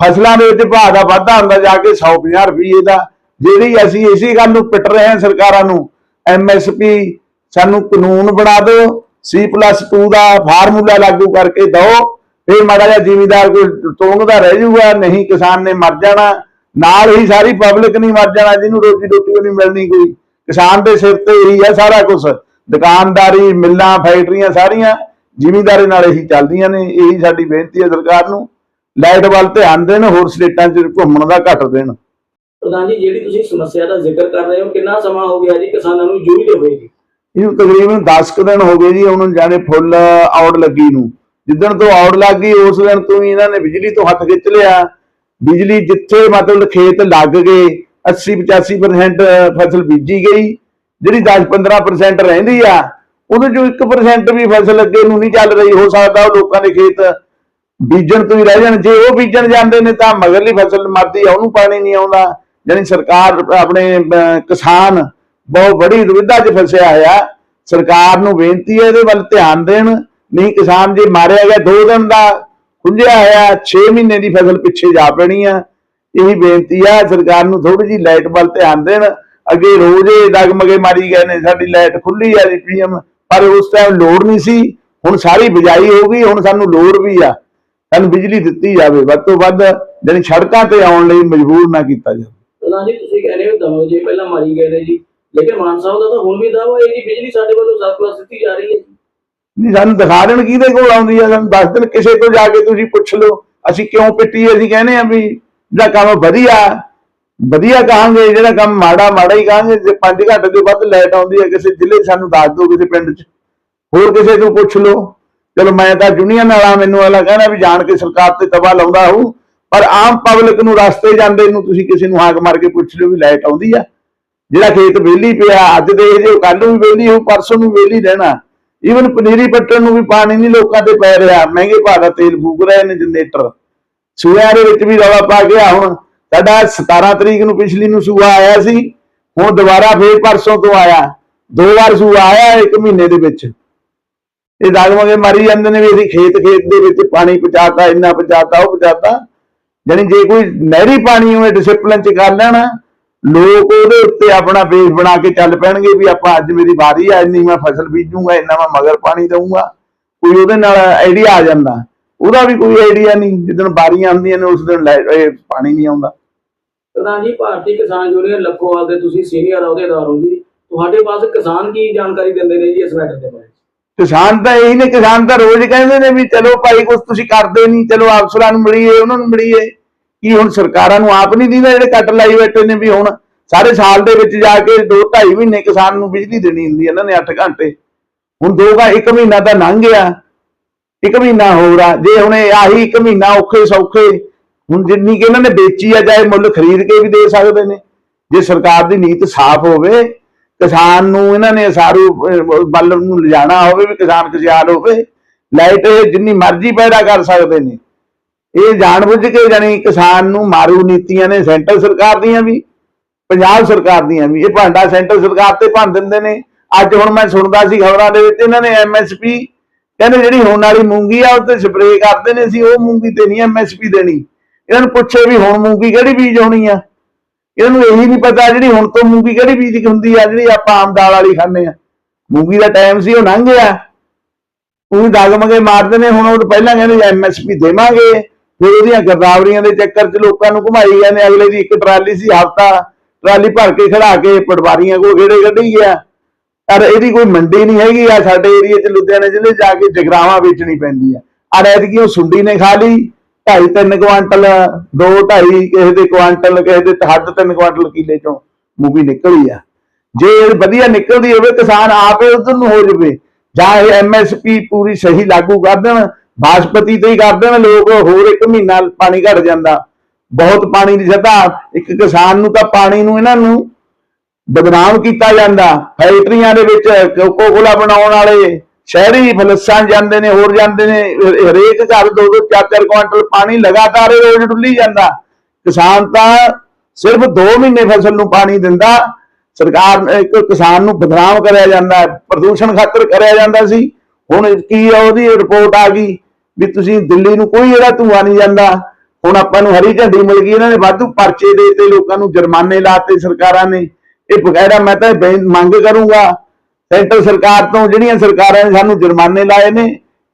ਫਸਲਾਂ ਦੇ ਵਿੱਚ ਭਾਅ ਦਾ ਵਾਧਾ ਹੁੰਦਾ, ਜਾ ਕੇ 150 ਰੁਪਏ ਦਾ ਜਿਹੜੀ ਅਸੀਂ ਇਸੇ ਗੱਲ ਨੂੰ ਪਿੱਟ ਰਹੇ ਹਾਂ ਸਰਕਾਰਾਂ ਨੂੰ ਐਮਐਸਪੀ ਸਾਨੂੰ ਕਾਨੂੰਨ ਬਣਾ ਦਿਓ C+2 ਦਾ ਫਾਰਮੂਲਾ ਲਾਗੂ ਕਰਕੇ ਦਿਓ, ਫਿਰ ਮਾੜਾ ਜਿਹਾ ਜ਼ਿਮੀਦਾਰ ਕੋਈ ਤੋਂਗਦਾ ਰਹਿ ਜਾਊਗਾ, ਨਹੀਂ ਕਿਸਾਨ ਨੇ ਮਰ ਜਾਣਾ, ਨਾਲ ਹੀ ਸਾਰੀ ਪਬਲਿਕ ਨਹੀਂ ਮਰ ਜਾਣਾ, ਜਿਹਨੂੰ ਰੋਜੀ ਰੋਟੀ ਨਹੀਂ ਮਿਲਣੀ ਕੋਈ। ਕਿਸਾਨ ਦੇ ਸਿਰ ਤੇ ਇਹੀ ਹੈ ਸਾਰਾ ਕੁਝ ਦੁਕਾਨਦਾਰੀ, ਮਿੱਲਾਂ, ਫੈਕਟਰੀਆਂ ਸਾਰੀਆਂ ਜ਼ਿਮੀਦਾਰੀ ਨਾਲ ਇਹੀ ਚੱਲਦੀਆਂ ਨੇ, ਇਹੀ ਸਾਡੀ ਬੇਨਤੀ ਹੈ ਸਰਕਾਰ ਨੂੰ। ਲਾਈਟ ਵੱਲ ਧਿਆਨ ਦੇਣ ਹੋਰ ਸਟੇਟਾਂ 'ਚ ਘੁੰਮਣ ਦਾ ਘੱਟ ਦੇਣ। ਪ੍ਰਧਾਨ ਜੀ, ਜਿਹੜੀ ਤੁਸੀਂ ਸਮੱਸਿਆ ਦਾ ਜ਼ਿਕਰ ਕਰ ਰਹੇ ਹੋ, ਕਿੰਨਾ ਸਮਾਂ ਹੋ ਗਿਆ ਜੀ ਕਿਸਾਨਾਂ ਨੂੰ ਜੂਝਦੇ ਹੋਏ ਜੀ? ਇਹਨੂੰ ਤਕਰੀਬਨ 10 ਕੁ ਦਿਨ ਹੋ ਗਏ ਜੀ, ਉਹਨੂੰ ਜਾਣੇ ਫੁੱਲ ਆਉਟ ਲੱਗੀ ਨੂੰ। ਜਿੱਦਣ ਤੋਂ ਆਉਟ ਲੱਗ ਗਈ, ਉਸ ਦਿਨ ਤੋਂ ਹੀ ਇਹਨਾਂ ਨੇ ਬਿਜਲੀ ਤੋਂ ਹੱਥ ਖਿੱਚ ਲਿਆ। ਬਿਜਲੀ ਜਿੱਥੇ ਮਤਲਬ ਖੇਤ ਲੱਗ ਗਏ 80 85% ਫਸਲ ਬੀਜੀ ਗਈ। ਜਿਹੜੀ 10 15% ਰਹਿੰਦੀ ਆ, ਉਹਦੇ ਚੋਂ 1% ਵੀ ਫਸਲ ਅੱਗੇ ਨੂੰ ਨਹੀਂ ਚੱਲ ਰਹੀ। ਹੋ ਸਕਦਾ ਉਹ ਲੋਕਾਂ ਦੇ ਖੇਤ ਬੀਜਣ ਤੋਂ ਹੀ ਰਹਿ ਜਾਣ। ਜੇ ਉਹ ਬੀਜਣ ਜਾਂਦੇ ਨੇ, ਤਾਂ ਮਗਰਲੀ ਫਸਲ ਮਰਦੀ ਆ, ਉਹਨੂੰ ਪਾਣੀ ਨਹੀਂ ਆਉਂਦਾ। ਯਾਨੀ ਸਰਕਾਰ ਆਪਣੇ ਕਿਸਾਨ ਬਹੁਤ ਬੜੀ ਦੁਵਿਧਾ 'ਚ ਫਸਿਆ ਹੋਇਆ। ਸਰਕਾਰ ਨੂੰ ਬੇਨਤੀ ਹੈ ਇਹਦੇ ਵੱਲ ਧਿਆਨ ਦੇਣ। ਨਹੀਂ ਕਿਸਾਨ ਜੇ ਮਾਰਿਆ ਗਿਆ 2 ਦਿਨ ਦਾ ਖੁੰਝਿਆ ਹੋਇਆ 6 ਮਹੀਨੇ ਦੀ ਫਸਲ ਪਿੱਛੇ ਜਾ ਪੈਣੀ ਆ। ਇਹੀ ਬੇਨਤੀ ਆ, ਸਰਕਾਰ ਨੂੰ ਥੋੜੀ ਜੀ ਲਾਈਟ ਵੱਲ ਧਿਆਨ ਦੇਣ। ਅੱਗੇ ਰੋਜ਼ ਇਹ ਡਗਮਗੇ ਮਾਰੀ ਗਏ ਨੇ, ਸਾਡੀ ਲਾਈਟ ਖੁੱਲੀ ਆ ਪੀਐਮ, ਪਰ ਉਸ ਟਾਈਮ ਲੋੜ ਨਹੀਂ ਸੀ। ਹੁਣ ਸਾਰੀ ਬਿਜਾਈ ਹੋ ਗਈ, ਹੁਣ ਸਾਨੂੰ ਲੋੜ ਵੀ ਆ। ਸਾਨੂੰ ਬਿਜਲੀ ਦਿੱਤੀ ਜਾਵੇ, ਵੱਧ ਤੋਂ ਵੱਧ ਜਾਣੀ ਸੜਕਾਂ ਤੇ ਆਉਣ ਲਈ ਮਜਬੂਰ ਨਾ ਕੀਤਾ ਜਾਵੇ। ਪ੍ਰਧਾਨ ਜੀ ਤੁਸੀਂ ਕਹਿ ਰਹੇ ਹੋ ਦਮੋ ਜੇ ਪਹਿਲਾਂ ਮਾਰੀ ਗਏ ਨੇ ਜੀ। ਲੇਕਿਨ ਮਾਨ ਸਾਹਿਬ ਦਾ ਤਾਂ ਹੁਣ ਵੀ ਦਾਵਾ ਹੈ ਜੀ, ਬਿਜਲੀ ਸਾਡੇ ਵੱਲੋਂ ਸਰਪਲਸ ਦਿੱਤੀ ਜਾ ਰਹੀ ਹੈ ਨਹੀਂ, ਸਾਨੂੰ ਦਿਖਾ ਦੇਣ ਕਿਹਦੇ ਕੋਲ ਆਉਂਦੀ ਆ, ਸਾਨੂੰ ਦੱਸ ਦੇਣ, ਕਿਸੇ ਤੋਂ ਜਾ ਕੇ ਤੁਸੀਂ ਪੁੱਛ ਲਓ, ਅਸੀਂ ਕਿਉਂ ਪਿੱਟੀ ਅਸੀਂ ਕਹਿੰਦੇ ਆ ਵੀ ਜਿਹੜਾ ਕੰਮ ਵਧੀਆ ਵਧੀਆ ਕਹਾਂਗੇ, ਜਿਹੜਾ ਕੰਮ ਮਾੜਾ ਮਾੜਾ ਹੀ ਕਹਾਂਗੇ, ਜੇ 5 ਘੰਟੇ ਤੋਂ ਵੱਧ ਲਾਈਟ ਆਉਂਦੀ ਹੈ, ਕਿਸੇ ਜ਼ਿਲ੍ਹੇ 'ਚ ਸਾਨੂੰ ਦੱਸ ਦਿਓ, ਕਿਸੇ ਪਿੰਡ 'ਚ। ਹੋਰ ਕਿਸੇ ਤੋਂ ਪੁੱਛ ਲਓ। ਚਲੋ ਮੈਂ ਤਾਂ ਯੂਨੀਅਨ ਵਾਲਾ ਮੈਨੂੰ ਵਾਲਾ ਕਹਿੰਦਾ ਵੀ ਜਾਣ ਕੇ ਸਰਕਾਰ ਤੇ ਤਵਾ ਲਾਉਂਦਾ ਹੂੰ ਪਰ ਆਮ ਪਬਲਿਕ ਨੂੰ ਰਸਤੇ ਜਾਂਦੇ ਨੂੰ ਤੁਸੀਂ ਕਿਸੇ ਨੂੰ ਹਾਕ ਮਾਰ ਕੇ ਪੁੱਛ ਲਿਓ ਵੀ ਲਾਈਟ ਆਉਂਦੀ ਆ। ਜਿਹੜਾ ਖੇਤ ਵਿਹਲੀ ਪਿਆ, ਅੱਜ ਦੇਖ ਜਿਓ ਕੱਲ ਨੂੰ ਵਿਹਲੀ ਹੋ ਪਰਸੋਂ ਨੂੰ ਵਿਹਲੀ ਰਹਿਣਾ। ਈਵਨ ਪਨੀਰੀ ਪੱਟਣ ਨੂੰ ਵੀ ਪਾਣੀ ਨਹੀਂ ਲੋਕਾਂ ਤੇ ਪੈ ਰਿਹਾ। ਮਹਿੰਗੇ ਭਾਅ ਦਾ ਤੇਲ ਫੂਕ ਰਹੇ ਨੇ ਜਨਰੇਟਰ। ਸੂਇਆਂ ਦੇ ਵਿੱਚ ਵੀ ਰੌਲਾ ਪਾ ਗਿਆ ਹੁਣ। ਸਾਡਾ 17 ਤਰੀਕ ਨੂੰ ਪਿਛਲੀ ਨੂੰ ਸੂਆ ਆਇਆ ਸੀ। ਹੁਣ ਦੁਬਾਰਾ ਫੇਰ ਪਰਸੋਂ ਤੋਂ ਆਇਆ। ਦੋ ਵਾਰ ਸੂਆ ਆਇਆ ਇੱਕ ਮਹੀਨੇ ਦੇ ਵਿੱਚ। ਇਹ ਦਾਗਮਗੇ ਮਾਰੀ ਜਾਂਦੇ ਨੇ ਵੀ ਅਸੀਂ ਖੇਤ ਖੇਤ ਦੇ ਵਿੱਚ ਪਾਣੀ ਪਹੁੰਚਾਤਾ, ਇੰਨਾ ਪਹੁੰਚਾਤਾ, ਉਹ ਪਹੁੰਚਾਤਾ। ਜਾਣੀ ਜੇ ਕੋਈ ਨਹਿਰੀ ਪਾਣੀ ਹੋਵੇ ਡਿਸਪਲਿਨ ਚ ਕਰ ਲੈਣਾ, ਲੋਕ ਉਹਦੇ ਉੱਤੇ ਆਪਣਾ ਬੇਸ ਬਣਾ ਕੇ ਚੱਲ ਪੈਣਗੇ ਵੀ ਆਪਾਂ ਅੱਜ ਮੇਰੀ ਵਾਰੀ ਆ, ਇੰਨੀ ਮੈਂ ਫਸਲ ਬੀਜੂੰਗਾ, ਇੰਨਾ ਮੈਂ ਮਗਰ ਪਾਣੀ ਦਊਂਗਾ। ਕੋਈ ਉਹਦੇ ਨਾਲ ਆਈਡੀਆ ਆ ਜਾਂਦਾ। ਉਹਦਾ ਵੀ ਕੋਈ ਆਈਡੀਆ ਨਹੀਂ। ਜਿੱਦਣ ਵਾਰੀਆਂ ਆਉਂਦੀਆਂ ਨੇ, ਉਸ ਦਿਨ ਪਾਣੀ ਨਹੀਂ ਆਉਂਦਾ। ਪ੍ਰਧਾਨ ਜੀ, ਭਾਰਤੀ ਕਿਸਾਨ ਯੂਨੀਅਨ ਲੱਖੋਵਾਲ ਦੇ ਤੁਸੀਂ ਸੀਨੀਅਰ ਅਹੁਦੇਦਾਰ ਹੋ ਜੀ। ਤੁਹਾਡੇ ਪਾਸ ਕਿਸਾਨ ਕੀ ਜਾਣਕਾਰੀ ਦਿੰਦੇ ਨੇ ਜੀ ਇਸ ਮੈਟਰ ਦੇ ਬਾਰੇ? ਕਿਸਾਨ ਤਾਂ ਇਹੀ ਨੇ, ਕਿਸਾਨ ਤਾਂ ਰੋਜ਼ ਕਹਿੰਦੇ ਨੇ ਵੀ ਚਲੋ ਭਾਈ ਕੁਛ ਤੁਸੀਂ ਕਰਦੇ ਨਹੀਂ, ਚਲੋ ਅਫਸਰਾਂ ਨੂੰ ਮਿਲੀਏ, ਉਹਨਾਂ ਨੂੰ ਮਿਲੀਏ। ਕੀ ਹੁਣ ਸਰਕਾਰਾਂ ਨੂੰ ਆਪ ਨਹੀਂ ਦਿੰਦਾ ਜਿਹੜੇ ਕੱਟ ਲਾਈ ਬੈਠੇ ਨੇ ਵੀ ਹੁਣ ਸਾਰੇ ਸਾਲ ਦੇ ਵਿੱਚ ਜਾ ਕੇ 2 2.5 ਮਹੀਨੇ ਕਿਸਾਨ ਨੂੰ ਬਿਜਲੀ ਦੇਣੀ ਹੁੰਦੀ ਇਹਨਾਂ ਨੇ 8 ਘੰਟੇ। ਹੁਣ ਦੋ ਗਾ ਇੱਕ ਮਹੀਨਾ ਦਾ ਲੰਘ ਗਿਆ। ਇੱਕ ਮਹੀਨਾ ਹੋਰ ਆ, ਜੇ ਹੁਣ ਆਹੀ ਇੱਕ ਮਹੀਨਾ ਔਖੇ ਸੌਖੇ, ਹੁਣ ਜਿੰਨੀ ਕਿ ਇਹਨਾਂ ਨੇ ਵੇਚੀ ਆ, ਚਾਹੇ ਮੁੱਲ ਖਰੀਦ ਕੇ ਵੀ ਦੇ ਸਕਦੇ ਨੇ। ਜੇ ਸਰਕਾਰ ਦੀ ਨੀਤ ਸਾਫ਼ ਹੋਵੇ ਕਿਸਾਨ ਨੂੰ ਇਹਨਾਂ ਨੇ ਸਾਰੂ ਅਹ, ਨੂੰ ਲਿਜਾਣਾ ਹੋਵੇ ਵੀ ਕਿਸਾਨ ਖੁਸ਼ਹਾਲ ਹੋਵੇ ਲਾਈਟ ਇਹ ਜਿੰਨੀ ਮਰਜ਼ੀ ਪੈਦਾ ਕਰ ਸਕਦੇ ਨੇ। ਇਹ ਜਾਣਬੁੱਝ ਕੇ ਜਾਣੀ ਕਿਸਾਨ ਨੂੰ ਮਾਰੂ ਨੀਤੀਆਂ ਨੇ ਸੈਂਟਰ ਸਰਕਾਰ ਦੀਆਂ ਵੀ ਪੰਜਾਬ ਸਰਕਾਰ ਦੀਆਂ ਵੀ। ਇਹ ਭਾਂਡਾ ਸੈਂਟਰ ਸਰਕਾਰ ਤੇ ਭੰਨ ਦਿੰਦੇ ਨੇ। ਅੱਜ ਹੁਣ ਮੈਂ ਸੁਣਦਾ ਸੀ ਖਬਰਾਂ ਦੇ ਵਿੱਚ ਇਹਨਾਂ ਨੇ ਐਮਐਸਪੀ ਕਹਿੰਦੇ ਜਿਹੜੀ ਹੋਣ ਵਾਲੀ ਮੂੰਗੀ ਆ ਉਹ ਤੇ ਸਪਰੇਅ ਕਰਦੇ ਨੇ ਸੀ ਉਹ ਮੂੰਗੀ ਤੇ ਨਹੀਂ ਐਮਐਸਪੀ ਦੇਣੀ। ਇਹਨਾਂ ਨੂੰ ਪੁੱਛੇ ਵੀ ਹੁਣ ਮੂੰਗੀ ਕਿਹੜੀ ਬੀਜ ਹੋਣੀ ਆ? ਇਹਨਾਂ ਨੂੰ ਇਹੀ ਨਹੀਂ ਪਤਾ ਜਿਹੜੀ ਹੁਣ ਤੋਂ ਮੂੰਗੀ ਕਿਹੜੀ ਬੀਜ ਹੁੰਦੀ ਆ, ਜਿਹੜੀ ਆਪਾਂ ਆਮ ਦਾਲ ਵਾਲੀ ਖਾਂਦੇ ਆ। ਮੂੰਗੀ ਦਾ ਟਾਈਮ ਸੀ, ਉਹ ਲੰਘ ਗਿਆ। ਉਹ ਦਗਮਗੇ ਮਾਰਦੇ ਨੇ, ਹੁਣ ਉਹ ਪਹਿਲਾਂ ਕਹਿੰਦੇ ਐਮਐਸਪੀ ਦੇਵਾਂਗੇ। ਫਿਰ ਉਹਦੀਆਂ ਗਰਦਾਵਰੀਆਂ ਦੇ ਚੱਕਰ 'ਚ ਲੋਕਾਂ ਨੂੰ ਘੁਮਾਈ ਜਾਂਦੇ ਅਗਲੇ ਦੀ ਇੱਕ ਟਰਾਲੀ ਸੀ, ਹਫਤਾ ਟਰਾਲੀ ਭਰ ਕੇ ਖੜਾ ਕੇ ਪਟਵਾਰੀਆਂ ਕੋਲ ਗੇੜੇ ਕੱਢੀ ਗਿਆ। ਪਰ ਇਹਦੀ ਕੋਈ ਮੰਡੀ ਨਹੀਂ ਹੈਗੀ ਆ, ਸਾਡੇ ਏਰੀਆ 'ਚ ਲੁਧਿਆਣੇ ਜ਼ਿਲ੍ਹੇ ਜਾ ਕੇ ਜਗਰਾਵਾਂ ਵੇਚਣੀ ਪੈਂਦੀ ਆ। ਆ ਐਤਕੀ ਉਹ ਸੁੰਡੀ ਨੇ ਖਾ ਲਈ। ਢਾਈ ਤਿੰਨ ਕੁਆਂਟਲ, ਦੋ ਢਾਈ ਕਿਸੇ ਦੇ ਕੁਆਂਟਲ, ਕਿਸੇ ਦੇ ਹੱਦ ਤਿੰਨ ਕੁਆਂਟਲ ਕਿੱਲੇ ਚੋਂ ਮੂਵੀ ਨਿਕਲੀ ਆ। ਜੇ ਵਧੀਆ ਨਿਕਲਦੀ ਹੋਵੇ, ਕਿਸਾਨ ਆਪੇ ਉਧਰ ਨੂੰ ਹੋ ਜਾਵੇ। ਜਾਂ ਇਹ ਐਮਐਸਪੀ ਪੂਰੀ ਸਹੀ ਲਾਗੂ ਕਰ ਦੇਣ, ਬਾਸਪਤੀ ਤੇ ਹੀ ਕਰ ਦੇਣ, ਲੋਕ ਹੋਰ ਇੱਕ ਮਹੀਨਾ ਪਾਣੀ ਘਟ ਜਾਂਦਾ। ਬਹੁਤ ਪਾਣੀ ਦੀ ਸਤਾ ਇੱਕ ਕਿਸਾਨ ਨੂੰ ਤਾਂ ਪਾਣੀ ਨੂੰ ਇਹਨਾਂ ਨੂੰ ਬਦਨਾਮ ਕੀਤਾ ਜਾਂਦਾ। ਫੈਕਟਰੀਆਂ ਦੇ ਵਿੱਚ ਕੋਕੋ ਕੋਲਾ ਬਣਾਉਣ ਵਾਲੇ ਸ਼ਹਿਰੀ ਫਲਸਾਂ ਜਾਂਦੇ ਨੇ, ਹੋਰ ਜਾਂਦੇ ਨੇ, ਹਰੇਕ ਘਰ ਦੋ ਦੋ, ਚਾਰ ਚਾਰ ਕੁਆਂਟਲ ਪਾਣੀ ਲਗਾਤਾਰ ਰੋਜ਼ ਡੁੱਲੀ ਜਾਂਦਾ। ਕਿਸਾਨ ਤਾਂ ਸਿਰਫ 2 ਮਹੀਨੇ ਫਸਲ ਨੂੰ ਪਾਣੀ ਦਿੰਦਾ। ਸਰਕਾਰ, ਇੱਕ ਕਿਸਾਨ ਨੂੰ ਬਦਨਾਮ ਕਰਿਆ ਜਾਂਦਾ, ਪ੍ਰਦੂਸ਼ਣ ਖਾਤਰ ਕਰਿਆ ਜਾਂਦਾ ਸੀ। ਹੁਣ ਕੀ ਆ, ਉਹਦੀ ਰਿਪੋਰਟ ਆ ਗਈ ਵੀ ਤੁਸੀਂ ਦਿੱਲੀ ਨੂੰ ਕੋਈ ਇਹਦਾ ਧੂਆ ਨਹੀਂ ਜਾਂਦਾ। ਹੁਣ ਆਪਾਂ ਨੂੰ ਹਰੀ ਝੰਡੀ ਮਿਲ ਗਈ, ਇਹਨਾਂ ਨੇ ਵਾਧੂ ਪਰਚੇ ਦੇ ਤੇ ਲੋਕਾਂ ਨੂੰ ਜੁਰਮਾਨੇ ਲਾਤੇ ਸਰਕਾਰਾਂ ਨੇ। ਇਹ ਬਕਾਇਦਾ ਮੈਂ ਤਾਂ ਇਹ ਬੇਨ- ਮੰਗ ਕਰੂੰਗਾ ਸੈਂਟਰ ਸਰਕਾਰ ਤੋਂ ਜਿਹੜੀਆਂ ਸਰਕਾਰਾਂ ਨੇ ਸਾਨੂੰ ਜੁਰਮਾਨੇ ਲਾਏ ਨੇ,